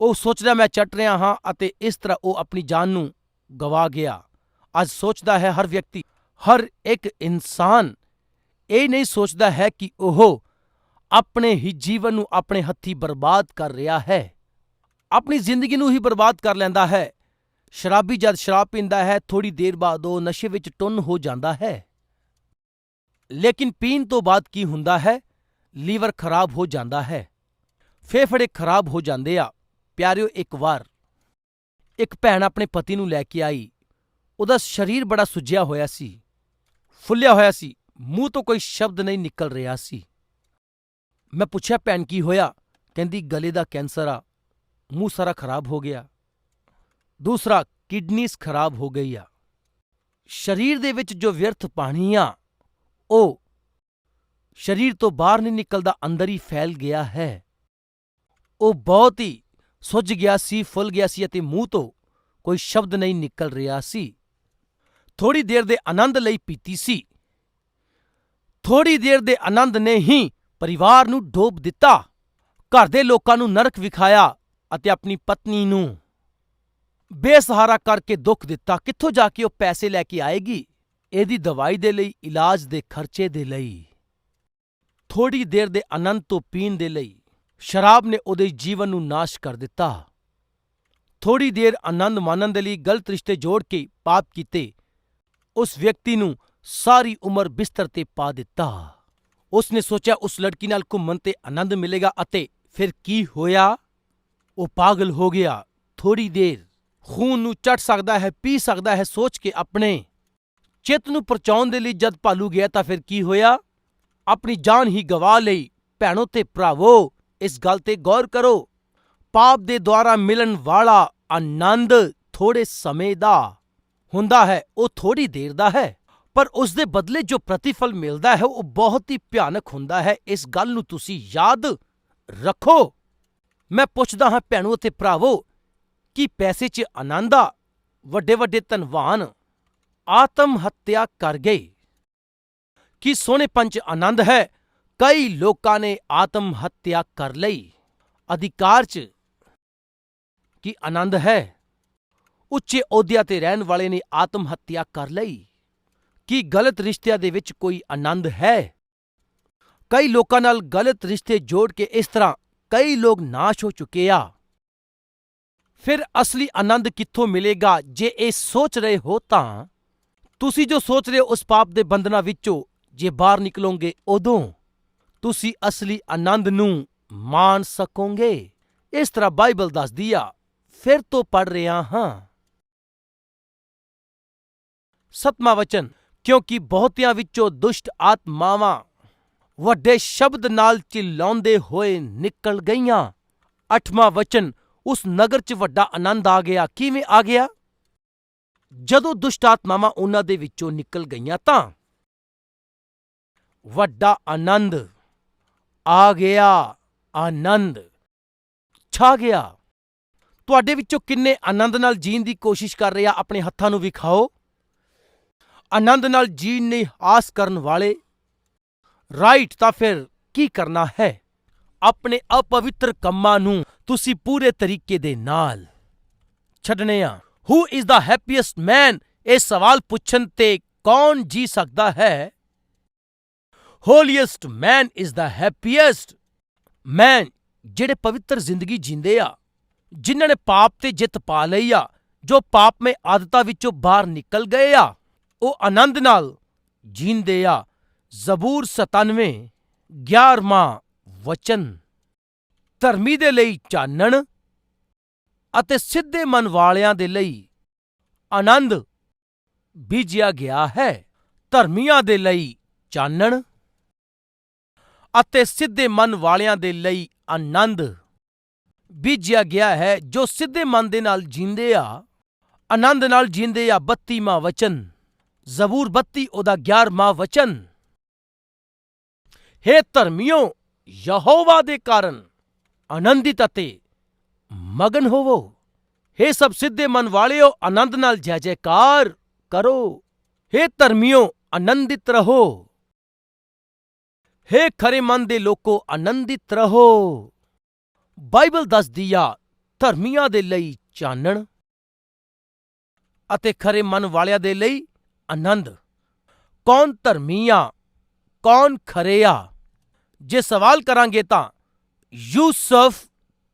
ਉਹ ਸੋਚਦਾ ਮੈਂ ਚੱਟ ਰਿਹਾ ਹਾਂ ਅਤੇ ਇਸ ਤਰ੍ਹਾਂ ਉਹ ਆਪਣੀ ਜਾਨ ਨੂੰ ਗਵਾ ਗਿਆ। ਅੱਜ ਸੋਚਦਾ ਹੈ ਹਰ ਵਿਅਕਤੀ, ਹਰ ਇੱਕ ਇਨਸਾਨ ਇਹ ਨਹੀਂ ਸੋਚਦਾ ਹੈ ਕਿ ਉਹ ਆਪਣੇ ਹੀ ਜੀਵਨ ਨੂੰ ਆਪਣੇ ਹੱਥੀ ਬਰਬਾਦ ਕਰ ਰਿਹਾ ਹੈ। ਆਪਣੀ ਜ਼ਿੰਦਗੀ ਨੂੰ ਹੀ ਬਰਬਾਦ ਕਰ ਲੈਂਦਾ ਹੈ। ਸ਼ਰਾਬੀ ਜਦ ਸ਼ਰਾਬ ਪੀਂਦਾ ਹੈ ਥੋੜੀ ਦੇਰ ਬਾਅਦ ਉਹ ਨਸ਼ੇ ਵਿੱਚ ਟੁੰਨ ਹੋ ਜਾਂਦਾ ਹੈ। ਲੇਕਿਨ ਪੀਣ ਤੋਂ ਬਾਅਦ ਕੀ ਹੁੰਦਾ ਹੈ? ਲੀਵਰ ਖਰਾਬ ਹੋ ਜਾਂਦਾ ਹੈ। ਫੇਫੜੇ ਖਰਾਬ ਹੋ ਜਾਂਦੇ ਆ। ਪਿਆਰਿਓ, ਇੱਕ ਵਾਰ। ਇੱਕ ਭੈਣ ਆਪਣੇ ਪਤੀ ਨੂੰ ਲੈ ਕੇ ਆਈ। ਉਹਦਾ ਸਰੀਰ ਬੜਾ ਸੁੱਜਿਆ ਹੋਇਆ ਸੀ। ਫੁੱਲਿਆ ਹੋਇਆ ਸੀ। ਮੂੰਹ ਤੋਂ ਕੋਈ ਸ਼ਬਦ ਨਹੀਂ ਨਿਕਲ ਰਿਹਾ ਸੀ। ਮੈਂ ਪੁੱਛਿਆ, ਭੈਣ, ਕੀ ਹੋਇਆ? ਕਹਿੰਦੀ, ਗਲੇ ਦਾ ਕੈਂਸਰ ਆ। ਮੂੰਹ ਸਾਰਾ ਖਰਾਬ ਹੋ ਗਿਆ। ਦੂਸਰਾ, ਕਿਡਨੀਜ਼ ਖਰਾਬ ਹੋ ਗਈ ਆ। ਸਰੀਰ ਦੇ ਵਿੱਚ ਜੋ ਵਿਅਰਥ ਪਾਣੀ ਆ, ਉਹ ਸਰੀਰ ਤੋਂ ਬਾਹਰ ਨਹੀਂ ਨਿਕਲਦਾ, ਅੰਦਰ ਹੀ ਫੈਲ ਗਿਆ ਹੈ। ਉਹ ਬਹੁਤ ਹੀ ਸੁੱਜ ਗਿਆ ਸੀ, ਫੁੱਲ ਗਿਆ ਸੀ ਅਤੇ ਮੂੰਹ ਤੋਂ ਕੋਈ ਸ਼ਬਦ ਨਹੀਂ ਨਿਕਲ ਰਿਹਾ ਸੀ। ਥੋੜੀ ਦੇਰ ਦੇ ਆਨੰਦ ਲਈ ਪੀਤੀ ਸੀ। ਥੋੜੀ ਦੇਰ ਦੇ ਆਨੰਦ ਨੇ ਹੀ ਪਰਿਵਾਰ ਨੂੰ ਡੋਬ ਦਿੱਤਾ। ਘਰ ਦੇ ਲੋਕਾਂ ਨੂੰ ਨਰਕ ਵਿਖਾਇਆ ਅਤੇ ਆਪਣੀ ਪਤਨੀ ਨੂੰ ਬੇਸਹਾਰਾ ਕਰਕੇ ਦੁੱਖ ਦਿੱਤਾ। ਕਿੱਥੋਂ ਜਾ ਕੇ ਉਹ ਪੈਸੇ ਲੈ ਕੇ ਆਏਗੀ? ਇਹਦੀ ਦਵਾਈ ਦੇ ਲਈ, ਇਲਾਜ ਦੇ ਖਰਚੇ ਦੇ ਲਈ। ਥੋੜੀ ਦੇਰ ਦੇ ਆਨੰਦ ਤੋਂ ਪੀਣ ਦੇ ਲਈ ਸ਼ਰਾਬ ਨੇ ਉਹਦੇ ਜੀਵਨ ਨੂੰ ਨਾਸ਼ ਕਰ ਦਿੱਤਾ। ਥੋੜੀ ਦੇਰ ਆਨੰਦ ਮਾਣਨ ਦੇ ਲਈ ਗਲਤ ਰਿਸ਼ਤੇ ਜੋੜ ਕੇ ਪਾਪ ਕੀਤੇ, ਉਸ ਵਿਅਕਤੀ ਨੂੰ ਸਾਰੀ ਉਮਰ ਬਿਸਤਰ ਤੇ ਪਾ ਦਿੱਤਾ। ਉਸਨੇ ਸੋਚਿਆ ਉਸ ਲੜਕੀ ਨਾਲ ਘੁੰਮਣ ਤੇ ਆਨੰਦ ਮਿਲੇਗਾ ਅਤੇ ਫਿਰ ਕੀ ਹੋਇਆ? ਉਹ ਪਾਗਲ ਹੋ ਗਿਆ। ਥੋੜੀ ਦੇਰ ਖੂਨ ਨੂੰ ਚਟ ਸਕਦਾ ਹੈ, ਪੀ ਸਕਦਾ ਹੈ, ਸੋਚ ਕੇ ਆਪਣੇ ਚਿੱਤ ਨੂੰ ਪਰਚਾਉਣ ਦੇ ਲਈ ਜਦ ਭਾਲੂ ਗਿਆ ਤਾਂ ਫਿਰ ਕੀ ਹੋਇਆ? ਆਪਣੀ ਜਾਨ ਹੀ ਗਵਾ ਲਈ। ਭੈਣੋ ਤੇ ਭਰਾਵੋ, ਇਸ ਗੱਲ ਤੇ ਗੌਰ ਕਰੋ। ਪਾਪ ਦੇ ਦੁਆਰਾ ਮਿਲਣ ਵਾਲਾ ਆਨੰਦ ਥੋੜੇ ਸਮੇਂ ਦਾ ਹੁੰਦਾ ਹੈ, ਉਹ ਥੋੜੀ ਦੇਰ ਦਾ ਹੈ। ਪਰ ਉਸ ਦੇ ਬਦਲੇ ਜੋ ਪ੍ਰਤੀਫਲ ਮਿਲਦਾ ਹੈ, ਉਹ ਬਹੁਤ ਹੀ ਭਿਆਨਕ ਹੁੰਦਾ ਹੈ। ਇਸ ਗੱਲ ਨੂੰ ਤੁਸੀਂ ਯਾਦ ਰੱਖੋ। ਮੈਂ ਪੁੱਛਦਾ ਹਾਂ ਭੈਣੋ ਅਤੇ ਭਰਾਵੋ, ਕੀ ਪੈਸੇ 'ਚ ਆਨੰਦ ਆ? ਵੱਡੇ ਵੱਡੇ ਧਨਵਾਨ ਆਤਮ ਹੱਤਿਆ ਕਰ ਗਏ। ਕੀ ਸੋਹਣੇਪਨ 'ਚ ਆਨੰਦ ਹੈ। ਕਈ ਲੋਕਾਂ ਨੇ ਆਤਮ ਹੱਤਿਆ ਕਰ ਲਈ। ਅਧਿਕਾਰ 'ਚ ਕੀ ਆਨੰਦ ਹੈ। ਉੱਚੇ ਅਹੁਦਿਆਂ ਤੇ ਰਹਿਣ ਵਾਲੇ ਨੇ ਆਤਮ ਹੱਤਿਆ ਕਰ ਲਈ। ਕੀ ਗਲਤ ਰਿਸ਼ਤਿਆਂ ਦੇ ਵਿੱਚ ਕੋਈ ਆਨੰਦ ਹੈ। ਕਈ ਲੋਕਾਂ ਨਾਲ ਗਲਤ ਰਿਸ਼ਤੇ ਜੋੜ ਕੇ ਇਸ ਤਰ੍ਹਾਂ ਕਈ ਲੋਕ ਨਾਸ਼ ਹੋ ਚੁੱਕੇ ਆ। ਫਿਰ ਅਸਲੀ ਆਨੰਦ ਕਿੱਥੋਂ ਮਿਲੇਗਾ? ਜੇ ਇਹ ਸੋਚ ਰਹੇ ਹੋ ਤਾਂ। ਤੁਸੀਂ ਜੋ ਸੋਚ ਰਹੇ ਹੋ ਉਸ ਪਾਪ ਦੇ ਬੰਧਨਾਂ ਵਿੱਚੋਂ ਜੇ ਬਾਹਰ ਨਿਕਲੋਗੇ ਉਦੋਂ ਤੁਸੀਂ ਅਸਲੀ ਆਨੰਦ ਨੂੰ ਮਾਣ ਸਕੋਗੇ। ਇਸ ਤਰ੍ਹਾਂ ਬਾਈਬਲ ਦੱਸਦੀ ਆ, ਫਿਰ ਤੋਂ ਪੜ ਰਿਹਾ ਹਾਂ। ਸਤਮਾ ਵਚਨ, ਕਿਉਂਕਿ ਬਹੁਤਿਆਂ ਵਿੱਚੋਂ ਦੁਸ਼ਟ ਆਤਮਾਵਾਂ ਵੱਡੇ ਸ਼ਬਦ ਨਾਲ ਚਿল্ਲਾਉਂਦੇ ਹੋਏ ਨਿਕਲ ਗਈਆਂ। ਅੱਠਵਾਂ ਵਚਨ, ਉਸ ਨਗਰ 'ਚ ਵੱਡਾ ਆਨੰਦ ਆ ਗਿਆ। ਕਿਵੇਂ ਆ ਗਿਆ? ਜਦੋਂ ਦੁਸ਼ਟ ਆਤਮਾਵਾਂ ਉਹਨਾਂ ਦੇ ਵਿੱਚੋਂ ਨਿਕਲ ਗਈਆਂ ਤਾਂ ਵੱਡਾ ਆਨੰਦ। ਆ ਗਿਆ ਆਨੰਦ। ਛਾ ਗਿਆ। ਤੁਹਾਡੇ ਵਿੱਚੋਂ ਕਿੰਨੇ ਆਨੰਦ ਨਾਲ ਜੀਣ ਦੀ ਕੋਸ਼ਿਸ਼ ਕਰ ਰਹੇ ਆ ਆਪਣੇ ਹੱਥਾਂ ਨੂੰ ਵਿਖਾਓ। ਆਨੰਦ ਨਾਲ ਜੀਣ ਦੀ ਆਸ ਕਰਨ ਵਾਲੇ। ਰਾਈਟ ਤਾਂ ਫਿਰ ਕੀ ਕਰਨਾ ਹੈ? ਆਪਣੇ ਅਪਵਿੱਤਰ ਕੰਮਾਂ ਨੂੰ ਤੁਸੀਂ ਪੂਰੇ ਤਰੀਕੇ ਦੇ ਨਾਲ ਛੱਡਣੇ ਆ। ਹੂ ਇਜ਼ ਦਾ ਹੈਪੀਐਸਟ ਮੈਨ ਇਹ ਸਵਾਲ ਪੁੱਛਣ ਤੇ ਕੌਣ ਜੀ ਸਕਦਾ ਹੈ? ਹੋਲੀਐਸਟ ਮੈਨ ਇਜ਼ ਦਾ ਹੈਪੀਐਸਟ ਮੈਨ ਜਿਹੜੇ ਪਵਿੱਤਰ ਜ਼ਿੰਦਗੀ ਜੀਂਦੇ ਆ, ਜਿਨ੍ਹਾਂ ਨੇ ਪਾਪ ਤੇ ਜਿੱਤ ਪਾ ਲਈ ਆ, ਜੋ ਪਾਪਮੇ ਆਦਤਾਂ ਵਿੱਚੋਂ ਬਾਹਰ ਨਿਕਲ ਗਏ ਆ, ਉਹ ਆਨੰਦ ਨਾਲ ਜੀਂਦੇ ਆ। ਜ਼ਬੂਰ 97 11ਵਾਂ ਵਚਨ। ਧਰਮੀ ਦੇ ਲਈ ਚਾਨਣ ਅਤੇ ਸਿੱਧੇ ਮਨ ਵਾਲਿਆਂ ਦੇ ਲਈ ਆਨੰਦ ਬੀਜਿਆ ਗਿਆ ਹੈ। ਧਰਮੀਆਂ ਦੇ ਲਈ ਚਾਨਣ। ਅਤੇ ਸਿੱਧੇ ਮਨ ਵਾਲਿਆਂ ਦੇ ਲਈ ਆਨੰਦ। ਬੀਜਿਆ ਗਿਆ ਹੈ, ਜੋ ਸਿੱਧੇ ਮਨ ਦੇ ਨਾਲ ਜੀਂਦੇ ਆ, ਆਨੰਦ ਨਾਲ ਜੀਂਦੇ ਆ 32ਵਾਂ ਵਚਨ। ਜ਼ਬੂਰ 32 ਉਹਦਾ 11ਵਾਂ ਵਚਨ। ਹੇ ਧਰਮੀਓ, ਯਹੋਵਾ ਦੇ ਕਾਰਨ ਆਨੰਦਿਤ ਅਤੇ ਮਗਨ ਹੋਵੋ। ਹੇ ਸਭ ਸਿੱਧੇ ਮਨ ਵਾਲਿਓ, ਆਨੰਦ ਨਾਲ ਜੈ ਜੈਕਾਰ ਕਰੋ। ਹੇ ਧਰਮੀਓ, ਆਨੰਦਿਤ ਰਹੋ। ਹੇ ਖਰੇ ਮਨ ਦੇ ਲੋਕੋ, ਆਨੰਦਿਤ ਰਹੋ। ਬਾਈਬਲ ਦੱਸਦੀ ਆ, ਧਰਮੀਆਂ ਦੇ ਲਈ ਚਾਨਣ ਅਤੇ ਖਰੇ ਮਨ ਵਾਲਿਆਂ ਦੇ ਲਈ ਆਨੰਦ। ਕੌਣ ਧਰਮੀ ਆ, ਕੌਣ ਖਰੇ ਆ? ਜੇ ਸਵਾਲ ਕਰਾਂਗੇ ਤਾਂ ਯੂਸਫ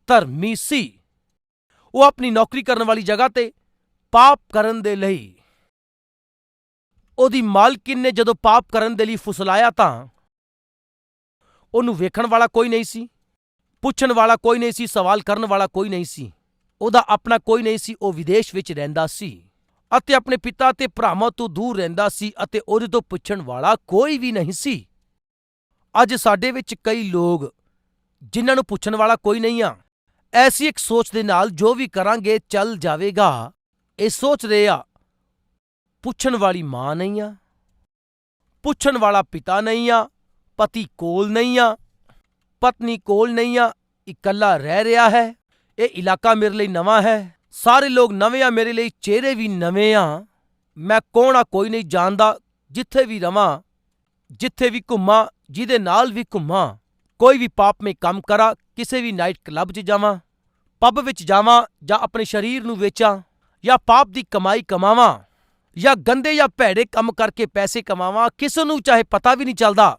ਧਰਮੀ ਸੀ। ਉਹ ਆਪਣੀ ਨੌਕਰੀ ਕਰਨ ਵਾਲੀ ਜਗ੍ਹਾ ਤੇ ਪਾਪ ਕਰਨ ਦੇ ਲਈ। ਉਹਦੀ ਮਾਲਕਿਨ ਨੇ ਜਦੋਂ ਪਾਪ ਕਰਨ ਦੇ ਲਈ ਫੁਸਲਾਇਆ ਤਾਂ ਉਹਨੂੰ ਵੇਖਣ ਵਾਲਾ ਕੋਈ ਨਹੀਂ ਸੀ, ਪੁੱਛਣ ਵਾਲਾ ਕੋਈ ਨਹੀਂ ਸੀ, ਸਵਾਲ ਕਰਨ ਵਾਲਾ ਕੋਈ ਨਹੀਂ ਸੀ। ਉਹਦਾ ਆਪਣਾ ਕੋਈ ਨਹੀਂ ਸੀ, ਉਹ ਵਿਦੇਸ਼ ਵਿੱਚ ਰਹਿੰਦਾ ਸੀ ਅਤੇ ਆਪਣੇ ਪਿਤਾ ਤੇ ਭਰਾਵਾਂ ਤੋਂ ਦੂਰ ਰਹਿੰਦਾ ਸੀ ਅਤੇ ਉਹਦੇ ਤੋਂ ਪੁੱਛਣ ਵਾਲਾ ਕੋਈ ਵੀ ਨਹੀਂ ਸੀ। ਅੱਜ ਸਾਡੇ ਵਿੱਚ ਕਈ ਲੋਕ ਜਿਨ੍ਹਾਂ ਨੂੰ ਪੁੱਛਣ ਵਾਲਾ ਕੋਈ ਨਹੀਂ ਆ, ਐਸੀ ਇੱਕ ਸੋਚ ਦੇ ਨਾਲ ਜੋ ਵੀ ਕਰਾਂਗੇ, ਚੱਲ ਜਾਵੇਗਾ। ਇਹ ਸੋਚ ਰਹੇ ਆ, ਪੁੱਛਣ ਵਾਲੀ ਮਾਂ ਨਹੀਂ ਆ, ਪੁੱਛਣ ਵਾਲਾ ਪਿਤਾ ਨਹੀਂ ਆ ਪਤੀ ਕੋਲ ਨਹੀਂ ਆ, ਪਤਨੀ ਕੋਲ ਨਹੀਂ ਆ, ਇਕੱਲਾ ਰਹਿ ਰਿਹਾ ਹੈ। ਇਹ ਇਲਾਕਾ ਮੇਰੇ ਲਈ ਨਵਾਂ ਹੈ। ਸਾਰੇ ਲੋਕ ਨਵੇਂ ਆ, ਮੇਰੇ ਲਈ ਚਿਹਰੇ ਵੀ ਨਵੇਂ ਆ। ਮੈਂ ਕੌਣ ਆ ਕੋਈ ਨਹੀਂ ਜਾਣਦਾ, ਜਿੱਥੇ ਵੀ ਰਵਾਂ, ਜਿੱਥੇ ਵੀ ਘੁੰਮਾਂ, ਜਿਹਦੇ ਨਾਲ ਵੀ ਘੁੰਮਾਂ। ਕੋਈ ਵੀ ਪਾਪ ਪਾਪਮੇ ਕੰਮ ਕਰਾਂ, ਕਿਸੇ ਵੀ ਨਾਈਟ ਕਲੱਬ 'ਚ ਜਾਵਾਂ ਪੱਬ ਵਿੱਚ ਜਾਵਾਂ, ਜਾਂ ਆਪਣੇ ਸਰੀਰ ਨੂੰ ਵੇਚਾਂ, ਜਾਂ ਪਾਪ ਦੀ ਕਮਾਈ ਕਮਾਵਾਂ, ਜਾਂ ਗੰਦੇ ਜਾਂ ਭੈੜੇ ਕੰਮ ਕਰਕੇ ਪੈਸੇ ਕਮਾਵਾਂ, ਕਿਸੇ ਨੂੰ ਚਾਹੇ ਪਤਾ ਵੀ ਨਹੀਂ ਚੱਲਦਾ।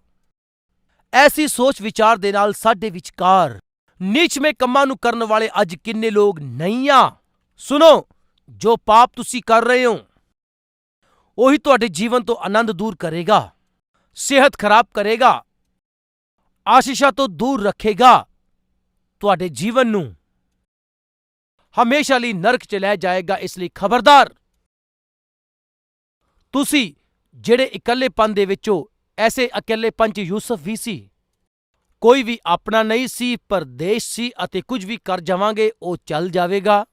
ਐਸੀ ਸੋਚ ਵਿਚਾਰ ਦੇ ਨਾਲ ਸਾਡੇ ਵਿਚਕਾਰ ਨੀਚਵੇਂ ਕੰਮਾਂ ਨੂੰ ਕਰਨ ਵਾਲੇ ਅੱਜ ਕਿੰਨੇ ਲੋਕ ਨਹੀਂ ਆ? ਸੁਣੋ, ਜੋ ਪਾਪ ਤੁਸੀਂ ਕਰ ਰਹੇ ਹੋ, ਉਹੀ ਤੁਹਾਡੇ ਜੀਵਨ ਤੋਂ ਆਨੰਦ ਦੂਰ ਕਰੇਗਾ, ਸਿਹਤ ਖਰਾਬ ਕਰੇਗਾ, ਆਸ਼ੀਸ਼ਾ ਤੋਂ ਦੂਰ ਰੱਖੇਗਾ, ਤੁਹਾਡੇ ਜੀਵਨ ਨੂੰ ਹਮੇਸ਼ਾ ਲਈ ਨਰਕ ਚ ਲੈ ਜਾਏਗਾ ਇਸ ਲਈ ਖਬਰਦਾਰ। ਤੁਸੀਂ ਜਿਹੜੇ ਇਕੱਲੇਪਨ ਦੇ ਵਿੱਚੋਂ ਐਸੇ ਇਕੱਲੇਪਨ ਚ ਯੂਸਫ ਵੀ ਸੀ। ਕੋਈ ਵੀ ਆਪਣਾ ਨਹੀਂ ਸੀ ਪਰਦੇਸ਼ ਸੀ ਅਤੇ ਕੁਝ ਵੀ ਕਰ ਜਾਵਾਂਗੇ, ਉਹ ਚੱਲ ਜਾਵੇਗਾ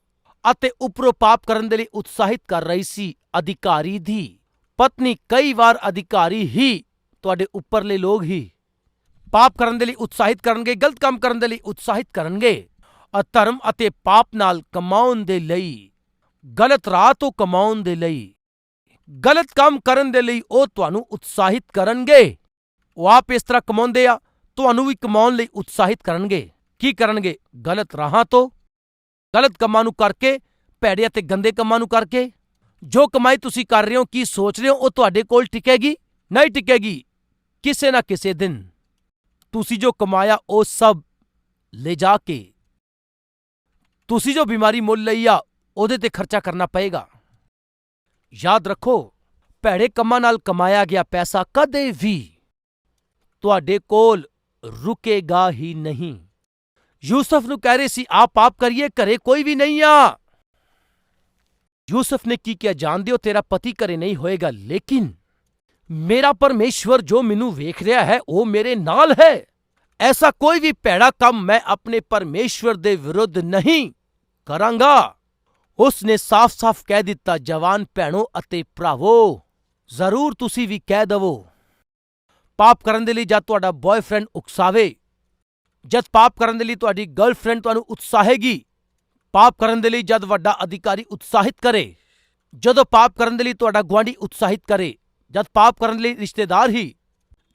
ਅਤੇ ਉੱਪਰੋਂ ਪਾਪ ਕਰਨ ਦੇ ਲਈ ਉਤਸ਼ਾਹਿਤ ਕਰ ਰਹੀ ਸੀ, ਅਧਿਕਾਰੀ ਦੀ। ਪਤਨੀ ਕਈ ਵਾਰ ਅਧਿਕਾਰੀ ਹੀ, ਤੁਹਾਡੇ ਉੱਪਰਲੇ ਲੋਕ ਹੀ। ਪਾਪ ਕਰਨ ਦੇ ਲਈ ਉਤਸ਼ਾਹਿਤ ਕਰਨਗੇ, ਗਲਤ ਕੰਮ ਕਰਨ ਦੇ ਲਈ ਉਤਸ਼ਾਹਿਤ ਕਰਨਗੇ। ਅਧਰਮ ਅਤੇ ਪਾਪ ਨਾਲ ਕਮਾਉਣ ਦੇ ਲਈ, ਗਲਤ ਰਾਹ ਤੋਂ ਕਮਾਉਣ ਦੇ ਲਈ। ਗਲਤ ਕੰਮ ਕਰਨ ਦੇ ਲਈ ਉਹ ਤੁਹਾਨੂੰ ਉਤਸ਼ਾਹਿਤ ਕਰਨਗੇ। ਉਹ ਆਪ ਇਸ ਤਰ੍ਹਾਂ ਕਮਾਉਂਦੇ ਆ, ਤੁਹਾਨੂੰ ਵੀ ਕਮਾਉਣ ਲਈ ਉਤਸ਼ਾਹਿਤ ਕਰਨਗੇ। ਕੀ ਕਰਨਗੇ? ਗਲਤ ਰਾਹਾਂ ਤੋਂ, ਗਲਤ ਕੰਮਾਂ ਨੂੰ ਕਰਕੇ, ਭੈੜੇ ਅਤੇ ਗੰਦੇ ਕੰਮਾਂ ਨੂੰ ਕਰਕੇ? ਜੋ ਕਮਾਈ ਤੁਸੀਂ ਕਰ ਰਹੇ ਹੋ, ਕੀ ਸੋਚ ਰਹੇ ਹੋ, ਉਹ ਤੁਹਾਡੇ ਕੋਲ ਟਿਕੇਗੀ? ਨਹੀਂ ਟਿਕੇਗੀ। ਕਿਸੇ ਨਾ ਕਿਸੇ ਦਿਨ। ਤੁਸੀਂ ਜੋ ਕਮਾਇਆ, ਉਹ ਸਭ ਲੈ ਜਾ ਕੇ, ਤੁਸੀਂ ਜੋ ਬਿਮਾਰੀ ਮੁੱਲ ਲਈ ਆ, ਉਹਦੇ ਤੇ ਖਰਚਾ ਕਰਨਾ ਪਏਗਾ। ਯਾਦ ਰੱਖੋ, ਭੈੜੇ ਕੰਮਾਂ ਨਾਲ ਕਮਾਇਆ ਗਿਆ ਪੈਸਾ ਕਦੇ ਵੀ ਤੁਹਾਡੇ ਕੋਲ ਰੁਕੇਗਾ ਹੀ ਨਹੀਂ। ਯੂਸਫ ਨੂੰ ਕਹਿ ਰਹੇ ਸੀ, ਆਪ ਪਾਪ ਕਰੀਏ, ਘਰੇ ਕੋਈ ਵੀ ਨਹੀਂ ਆ। ਯੂਸਫ ਨੇ ਕੀ ਕਿਹਾ, ਜਾਣਦੇ ਹੋ, ਤੇਰਾ ਪਤੀ ਘਰੇ ਨਹੀਂ ਹੋਏਗਾ, ਲੇਕਿਨ ਮੇਰਾ ਪਰਮੇਸ਼ਵਰ ਜੋ ਮੈਨੂੰ ਵੇਖ ਰਿਹਾ ਹੈ, ਉਹ ਮੇਰੇ ਨਾਲ ਹੈ। ਐਸਾ ਕੋਈ ਵੀ ਭੈੜਾ ਕੰਮ ਮੈਂ ਆਪਣੇ ਪਰਮੇਸ਼ਵਰ ਦੇ ਵਿਰੁੱਧ ਨਹੀਂ ਕਰਾਂਗਾ। ਉਸ ਨੇ ਸਾਫ਼-ਸਾਫ਼ ਕਹਿ ਦਿੱਤਾ, ਜਵਾਨ ਭੈਣੋ ਅਤੇ ਭਰਾਵੋ, ਜ਼ਰੂਰ ਤੁਸੀਂ ਵੀ ਕਹਿ ਦਵੋ, ਪਾਪ ਕਰਨ ਦੇ ਲਈ ਜਦ ਤੁਹਾਡਾ ਬॉयਫ੍ਰੈਂਡ ਉਕਸਾਵੇ, ਜਦ ਪਾਪ ਕਰਨ ਦੇ ਲਈ ਤੁਹਾਡੀ ਗਰਲਫ੍ਰੈਂਡ ਤੁਹਾਨੂੰ ਉਤਸ਼ਾਹੇਗੀ, ਪਾਪ ਕਰਨ ਦੇ ਲਈ ਜਦ ਵੱਡਾ ਅਧਿਕਾਰੀ ਉਤਸ਼ਾਹਿਤ ਕਰੇ, ਜਦੋਂ ਪਾਪ ਕਰਨ ਦੇ ਲਈ ਤੁਹਾਡਾ ਗੁਆਂਢੀ ਉਤਸ਼ਾਹਿਤ ਕਰੇ, ਜਦ ਪਾਪ ਕਰਨ ਲਈ ਰਿਸ਼ਤੇਦਾਰ ਹੀ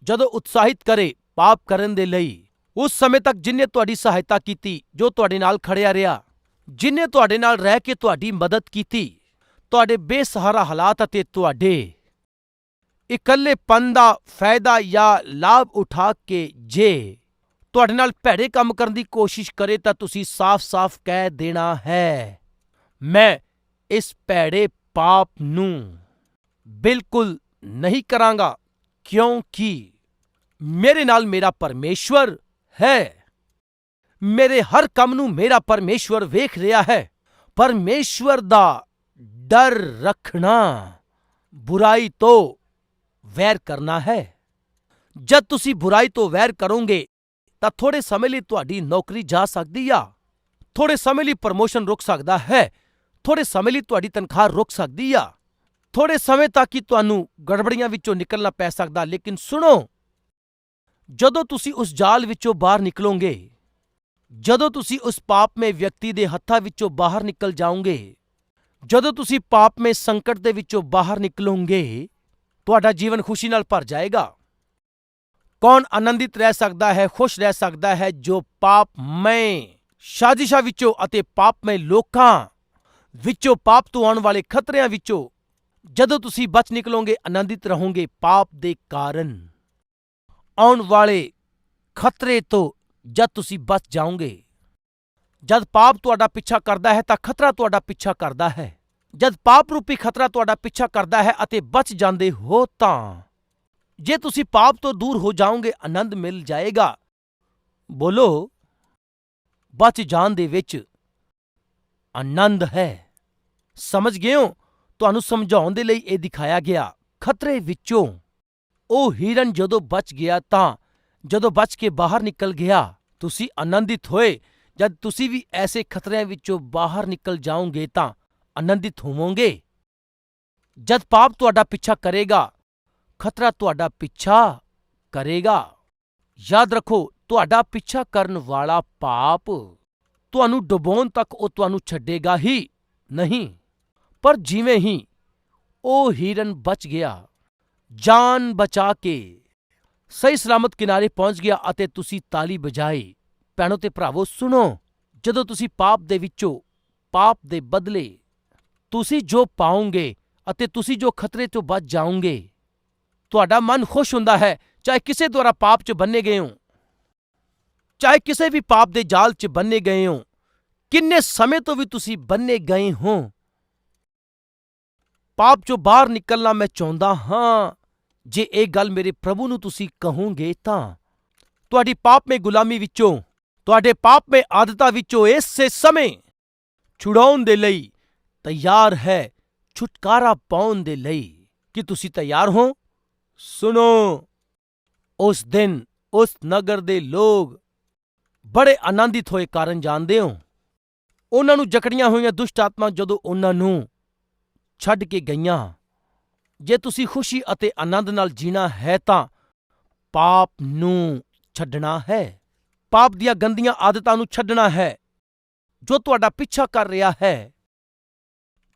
ਜਦੋਂ ਉਤਸ਼ਾਹਿਤ ਕਰੇ ਪਾਪ ਕਰਨ ਦੇ ਲਈ, ਉਸ ਸਮੇਂ ਤੱਕ ਜਿਨੇ ਤੁਹਾਡੀ ਸਹਾਇਤਾ ਕੀਤੀ ਜੋ ਤੁਹਾਡੇ ਨਾਲ ਖੜਿਆ ਰਿਹਾ ਜਿਨੇ ਤੁਹਾਡੇ ਨਾਲ ਰਹਿ ਕੇ ਤੁਹਾਡੀ ਮਦਦ ਕੀਤੀ, ਤੁਹਾਡੇ ਬੇਸਹਾਰਾ ਹਾਲਾਤ ਅਤੇ ਤੁਹਾਡੇ ਇਕੱਲੇਪਨ ਦਾ ਫਾਇਦਾ ਜਾਂ ਲਾਭ ਉਠਾ ਕੇ ਜੇ ਤੁਹਾਡੇ ਨਾਲ ਭੈੜੇ ਕੰਮ ਕਰਨ ਦੀ ਕੋਸ਼ਿਸ਼ ਕਰੇ ਤਾਂ ਤੁਸੀਂ ਸਾਫ਼-ਸਾਫ਼ ਕਹਿ ਦੇਣਾ ਹੈ, ਮੈਂ ਇਸ ਭੈੜੇ ਪਾਪ ਨੂੰ ਬਿਲਕੁਲ ਨਹੀਂ ਕਰਾਂਗਾ, ਕਿਉਂਕਿ ਮੇਰੇ ਨਾਲ ਮੇਰਾ ਪਰਮੇਸ਼ਵਰ ਹੈ। ਮੇਰੇ ਹਰ ਕੰਮ ਨੂੰ ਮੇਰਾ ਪਰਮੇਸ਼ਵਰ ਵੇਖ ਰਿਹਾ ਹੈ। ਪਰਮੇਸ਼ਵਰ ਦਾ ਡਰ ਰੱਖਣਾ ਬੁਰਾਈ ਤੋਂ ਵੈਰ ਕਰਨਾ ਹੈ। ਜਦ ਤੁਸੀਂ ਬੁਰਾਈ ਤੋਂ ਵੈਰ ਕਰੋਗੇ, ਤਾਂ ਥੋੜੇ ਸਮੇਂ ਲਈ ਤੁਹਾਡੀ ਨੌਕਰੀ ਜਾ ਸਕਦੀ ਆ। ਥੋੜੇ ਸਮੇਂ ਲਈ ਪ੍ਰਮੋਸ਼ਨ ਰੁਕ ਸਕਦਾ ਹੈ। ਥੋੜੇ ਸਮੇਂ ਲਈ ਤੁਹਾਡੀ ਤਨਖਾਹ ਰੁਕ ਸਕਦੀ ਆ। ਥੋੜੇ ਸਮੇਂ ਤੱਕ ਹੀ ਤੁਹਾਨੂੰ ਗੜਬੜੀਆਂ ਵਿੱਚੋਂ ਨਿਕਲਣਾ ਪੈ ਸਕਦਾ, ਲੇਕਿਨ ਸੁਣੋ, ਜਦੋਂ ਤੁਸੀਂ ਉਸ ਜਾਲ ਵਿੱਚੋਂ ਬਾਹਰ ਨਿਕਲੋਗੇ ਜਦੋਂ ਤੁਸੀਂ ਉਸ ਪਾਪਮੇ ਵਿਅਕਤੀ ਦੇ ਹੱਥਾਂ ਵਿੱਚੋਂ ਬਾਹਰ ਨਿਕਲ ਜਾਓਗੇ, ਜਦੋਂ ਤੁਸੀਂ ਪਾਪਮੇ ਸੰਕਟ ਦੇ ਵਿੱਚੋਂ ਬਾਹਰ ਨਿਕਲੋਗੇ, ਤੁਹਾਡਾ ਜੀਵਨ ਖੁਸ਼ੀ ਨਾਲ ਭਰ ਜਾਏਗਾ। ਕੌਣ ਆਨੰਦਿਤ ਰਹਿ ਸਕਦਾ ਹੈ, ਖੁਸ਼ ਰਹਿ ਸਕਦਾ ਹੈ, ਜੋ ਪਾਪਮय ਸਾਜ਼ਿਸ਼ਾਂ ਵਿੱਚੋਂ ਅਤੇ ਪਾਪਮय ਲੋਕਾਂ ਵਿੱਚੋਂ ਪਾਪ ਤੋਂ ਆਉਣ ਵਾਲੇ ਖਤਰਿਆਂ ਵਿੱਚੋਂ, ਜਦੋਂ ਤੁਸੀਂ ਬਚ ਨਿਕਲੋਗੇ, ਆਨੰਦਿਤ ਰਹੋਗੇ ਪਾਪ ਦੇ ਕਾਰਨ। ਆਉਣ ਵਾਲੇ ਖਤਰੇ ਤੋਂ ਜਦ ਤੁਸੀਂ ਬਚ ਜਾਓਗੇ। ਜਦ ਪਾਪ ਤੁਹਾਡਾ ਪਿੱਛਾ ਕਰਦਾ ਹੈ ਤਾਂ ਖਤਰਾ ਤੁਹਾਡਾ ਪਿੱਛਾ ਕਰਦਾ ਹੈ। ਜਦ ਪਾਪ ਰੂਪੀ ਖਤਰਾ ਤੁਹਾਡਾ ਪਿੱਛਾ ਕਰਦਾ ਹੈ ਅਤੇ ਬਚ ਜਾਂਦੇ ਹੋ ਤਾਂ। ਜੇ ਤੁਸੀਂ ਪਾਪ ਤੋਂ ਦੂਰ ਹੋ ਜਾਓਗੇ, ਆਨੰਦ ਮਿਲ ਜਾਏਗਾ। ਬੋਲੋ, ਬਚ ਜਾਣ ਦੇ ਵਿੱਚ ਆਨੰਦ ਹੈ। ਸਮਝ ਗਏ ਹੋ? ਤੁਹਾਨੂੰ ਸਮਝਾਉਣ ਦੇ ਲਈ ਇਹ ਦਿਖਾਇਆ ਗਿਆ। ਖਤਰੇ ਵਿੱਚੋਂ ਉਹ ਹਿਰਨ ਜਦੋਂ ਬਚ ਗਿਆ ਤਾਂ ਜਦੋਂ ਬਚ ਕੇ ਬਾਹਰ ਨਿਕਲ ਗਿਆ, ਤੁਸੀਂ ਆਨੰਦਿਤ ਹੋਏ। ਜਦ ਤੁਸੀਂ ਵੀ ਐਸੇ ਖਤਰਿਆਂ ਵਿੱਚੋਂ ਬਾਹਰ ਨਿਕਲ ਜਾਓਗੇ ਤਾਂ ਆਨੰਦਿਤ ਹੋਵੋਗੇ। ਜਦ ਪਾਪ ਤੁਹਾਡਾ ਪਿੱਛਾ ਕਰੇਗਾ, ਖਤਰਾ ਤੁਹਾਡਾ ਪਿੱਛਾ ਕਰੇਗਾ। ਯਾਦ ਰੱਖੋ, ਤੁਹਾਡਾ ਪਿੱਛਾ ਕਰਨ ਵਾਲਾ ਪਾਪ ਤੁਹਾਨੂੰ ਡੁਬੋਣ ਤੱਕ ਉਹ ਤੁਹਾਨੂੰ ਛੱਡੇਗਾ ਹੀ ਨਹੀਂ। ਪਰ ਜਿਵੇਂ ਹੀ ਉਹ ਹਿਰਨ ਬਚ ਗਿਆ, ਜਾਨ ਬਚਾ ਕੇ ਸਹੀ ਸਲਾਮਤ ਕਿਨਾਰੇ ਪਹੁੰਚ ਗਿਆ ਅਤੇ ਤੁਸੀਂ ਤਾਲੀ ਵਜਾਈ। ਭੈਣੋ ਤੇ ਭਰਾਵੋ, ਸੁਣੋ, ਜਦੋਂ ਤੁਸੀਂ ਪਾਪ ਦੇ ਵਿੱਚੋਂ ਪਾਪ ਦੇ ਬਦਲੇ ਤੁਸੀਂ ਜੋ ਪਾਓਗੇ ਅਤੇ ਤੁਸੀਂ ਜੋ ਖਤਰੇ ਤੋਂ ਬਚ ਜਾਓਗੇ, ਤੁਹਾਡਾ ਮਨ ਖੁਸ਼ ਹੁੰਦਾ ਹੈ, ਚਾਹੇ ਕਿਸੇ ਦੁਆਰਾ ਪਾਪ 'ਚ ਬੰਨੇ ਗਏ ਹੋ ਚਾਹੇ ਕਿਸੇ ਵੀ ਪਾਪ ਦੇ ਜਾਲ 'ਚ ਬੰਨੇ ਗਏ ਹੋ ਕਿੰਨੇ ਸਮੇਂ ਤੋਂ ਵੀ ਤੁਸੀਂ ਬੰਨੇ ਗਏ ਹੋ ਪਾਪ 'ਚੋਂ ਬਾਹਰ ਨਿਕਲਣਾ ਮੈਂ ਚਾਹੁੰਦਾ ਹਾਂ। ਜੇ ਇਹ ਗੱਲ ਮੇਰੇ ਪ੍ਰਭੂ ਨੂੰ ਤੁਸੀਂ ਕਹੋਗੇ ਤਾਂ। ਤੁਹਾਡੀ ਪਾਪਮੇ ਗੁਲਾਮੀ ਵਿੱਚੋਂ, ਤੁਹਾਡੇ ਪਾਪਮੇ ਆਦਤਾਂ ਵਿੱਚੋਂ ਇਸੇ ਸਮੇਂ ਛੁਡਾਉਣ ਦੇ ਲਈ ਤਿਆਰ ਹੈ, ਛੁਟਕਾਰਾ ਪਾਉਣ ਦੇ ਲਈ। ਕਿ ਤੁਸੀਂ ਤਿਆਰ ਹੋ? ਸੁਣੋ, ਉਸ ਦਿਨ ਉਸ ਨਗਰ ਦੇ ਲੋਕ ਬੜੇ ਆਨੰਦਿਤ ਹੋਏ ਕਾਰਨ ਜਾਣਦੇ ਹੋ। ਉਹਨਾਂ ਨੂੰ ਜਕੜੀਆਂ ਹੋਈਆਂ ਦੁਸ਼ਟ ਆਤਮਾ ਜਦੋਂ ਉਹਨਾਂ ਨੂੰ ਛੱਡ ਕੇ ਗਈਆਂ। ਜੇ ਤੁਸੀਂ ਖੁਸ਼ੀ ਅਤੇ ਆਨੰਦ ਨਾਲ ਜੀਣਾ ਹੈ ਤਾਂ ਪਾਪ ਨੂੰ ਛੱਡਣਾ ਹੈ। ਪਾਪ ਦੀਆਂ ਗੰਦੀਆਂ ਆਦਤਾਂ ਨੂੰ ਛੱਡਣਾ ਹੈ। ਜੋ ਤੁਹਾਡਾ ਪਿੱਛਾ ਕਰ ਰਿਹਾ ਹੈ,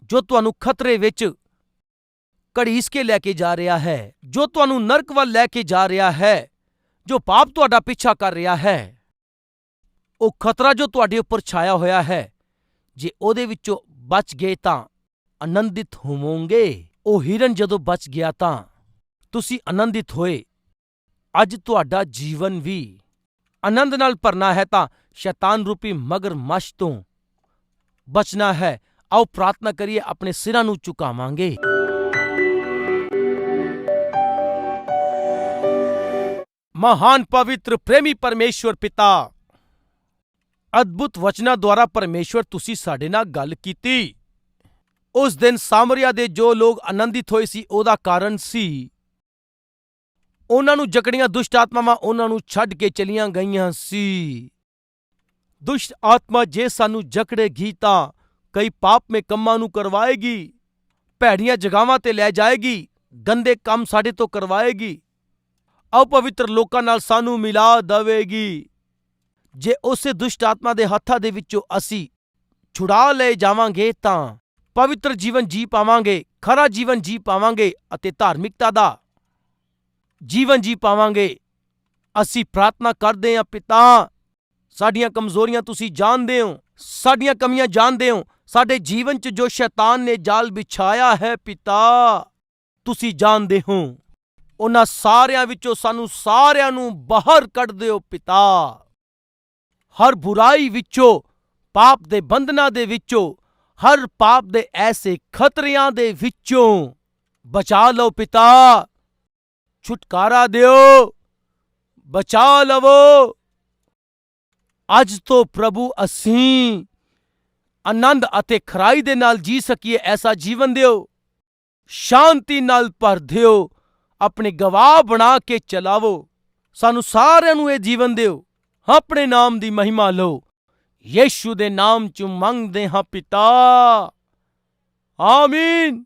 ਜੋ ਤੁਹਾਨੂੰ ਖਤਰੇ ਵਿੱਚ ਘੜੀਸ ਕੇ ਲੈ ਕੇ ਜਾ ਰਿਹਾ ਹੈ, ਜੋ ਤੁਹਾਨੂੰ ਨਰਕ ਵੱਲ ਲੈ ਕੇ ਜਾ ਰਿਹਾ ਹੈ, ਜੋ ਪਾਪ ਤੁਹਾਡਾ ਪਿੱਛਾ ਕਰ ਰਿਹਾ ਹੈ, ਉਹ ਖਤਰਾ ਜੋ ਤੁਹਾਡੇ ਉੱਪਰ ਛਾਇਆ ਹੋਇਆ ਹੈ, ਜੇ ਉਹਦੇ ਵਿੱਚੋਂ ਬਚ ਗਏ ਤਾਂ ਆਨੰਦਿਤ ਹੋਵੋਗੇ। ਉਹ ਹਿਰਨ ਜਦੋਂ ਬਚ ਗਿਆ ਤਾਂ ਤੁਸੀਂ ਆਨੰਦਿਤ ਹੋਏ। ਅੱਜ ਤੁਹਾਡਾ ਜੀਵਨ ਵੀ ਆਨੰਦ ਨਾਲ ਭਰਨਾ ਹੈ ਤਾਂ ਸ਼ੈਤਾਨ ਰੂਪੀ ਮਗਰਮੱਛ ਤੋਂ ਬਚਣਾ ਹੈ। ਆਓ ਪ੍ਰਾਰਥਨਾ ਕਰੀਏ, ਆਪਣੇ ਸਿਰਾਂ ਨੂੰ ਝੁਕਾਵਾਂਗੇ। ਮਹਾਨ ਪਵਿੱਤਰ, ਪ੍ਰੇਮੀ ਪਰਮੇਸ਼ਵਰ ਪਿਤਾ, ਅਦਭੁਤ ਵਚਨਾਂ ਦੁਆਰਾ ਪਰਮੇਸ਼ਵਰ ਤੁਸੀਂ ਸਾਡੇ ਨਾਲ ਗੱਲ ਕੀਤੀ। ਉਸ ਦਿਨ ਸਾਮਰੀਆ ਦੇ ਜੋ ਲੋਕ ਆਨੰਦਿਤ ਹੋਏ ਸੀ, ਉਹਦਾ ਕਾਰਨ ਸੀ। ਉਹਨਾਂ ਨੂੰ ਜਕੜੀਆਂ ਦੁਸ਼ਟ ਆਤਮਾਵਾਂ ਉਹਨਾਂ ਨੂੰ ਛੱਡ ਕੇ ਚਲੀਆਂ ਗਈਆਂ ਸੀ। ਦੁਸ਼ਟ ਆਤਮਾ ਜੇ ਸਾਨੂੰ ਜਕੜੇਗੀ ਤਾਂ ਕਈ ਪਾਪਮੇ ਕੰਮਾਂ ਨੂੰ ਕਰਵਾਏਗੀ, ਭੈੜੀਆਂ ਜਗਾਵਾਂ ਤੇ ਲੈ ਜਾਏਗੀ, ਗੰਦੇ ਕੰਮ ਸਾਡੇ ਤੋਂ ਕਰਵਾਏਗੀ, ਅਪਵਿੱਤਰ ਲੋਕਾਂ ਨਾਲ ਸਾਨੂੰ ਮਿਲਾ ਦੇਵੇਗੀ। ਜੇ ਉਸੇ ਦੁਸ਼ਟ ਆਤਮਾ ਦੇ ਹੱਥਾਂ ਦੇ ਵਿੱਚੋਂ ਅਸੀਂ ਛੁਡਾ ਲਏ ਜਾਵਾਂਗੇ ਤਾਂ ਪਵਿੱਤਰ ਜੀਵਨ ਜੀ ਪਾਵਾਂਗੇ, ਖਰਾ ਜੀਵਨ ਜੀ ਪਾਵਾਂਗੇ ਅਤੇ ਧਾਰਮਿਕਤਾ ਦਾ ਜੀਵਨ ਜੀ ਪਾਵਾਂਗੇ। ਅਸੀਂ ਪ੍ਰਾਰਥਨਾ ਕਰਦੇ ਹਾਂ, ਪਿਤਾ, ਸਾਡੀਆਂ ਕਮਜ਼ੋਰੀਆਂ ਤੁਸੀਂ ਜਾਣਦੇ ਹੋ, ਸਾਡੀਆਂ ਕਮੀਆਂ ਜਾਣਦੇ ਹੋ, ਸਾਡੇ ਜੀਵਨ 'ਚ ਜੋ ਸ਼ੈਤਾਨ ਨੇ ਜਾਲ ਵਿਛਾਇਆ ਹੈ, ਪਿਤਾ, ਤੁਸੀਂ ਜਾਣਦੇ ਹੋ। ਉਹਨਾਂ ਸਾਰਿਆਂ ਵਿੱਚੋਂ ਸਾਨੂੰ ਸਾਰਿਆਂ ਨੂੰ ਬਾਹਰ ਕੱਢ ਦਿਓ, ਪਿਤਾ। ਹਰ ਬੁਰਾਈ ਵਿੱਚੋਂ, ਪਾਪ ਦੇ ਬੰਧਨਾਂ ਦੇ ਵਿੱਚੋਂ ਹਰ ਪਾਪ ਦੇ ਐਸੇ ਖਤਰਿਆਂ ਦੇ ਵਿੱਚੋਂ ਬਚਾ ਲਓ ਪਿਤਾ। ਛੁਟਕਾਰਾ ਦਿਓ। ਬਚਾ ਲਵੋ। ਅੱਜ ਤੋਂ ਪ੍ਰਭੂ ਅਸੀਂ ਆਨੰਦ ਅਤੇ ਖਰਾਈ ਦੇ ਨਾਲ ਜੀ ਸਕੀਏ, ਐਸਾ ਜੀਵਨ ਦਿਓ। ਸ਼ਾਂਤੀ ਨਾਲ ਭਰ ਦਿਓ। ਆਪਣੇ ਗਵਾਹ ਬਣਾ ਕੇ ਚਲਾਵੋ। ਸਾਨੂੰ ਸਾਰਿਆਂ ਨੂੰ ਇਹ ਜੀਵਨ ਦਿਓ। ਆਪਣੇ ਨਾਮ ਦੀ ਮਹਿਮਾ ਲਓ। ਯੇਸ਼ੂ ਦੇ ਨਾਮ ਚ ਮੰਗਦੇ ਹਾਂ ਪਿਤਾ। ਆਮੀਨ।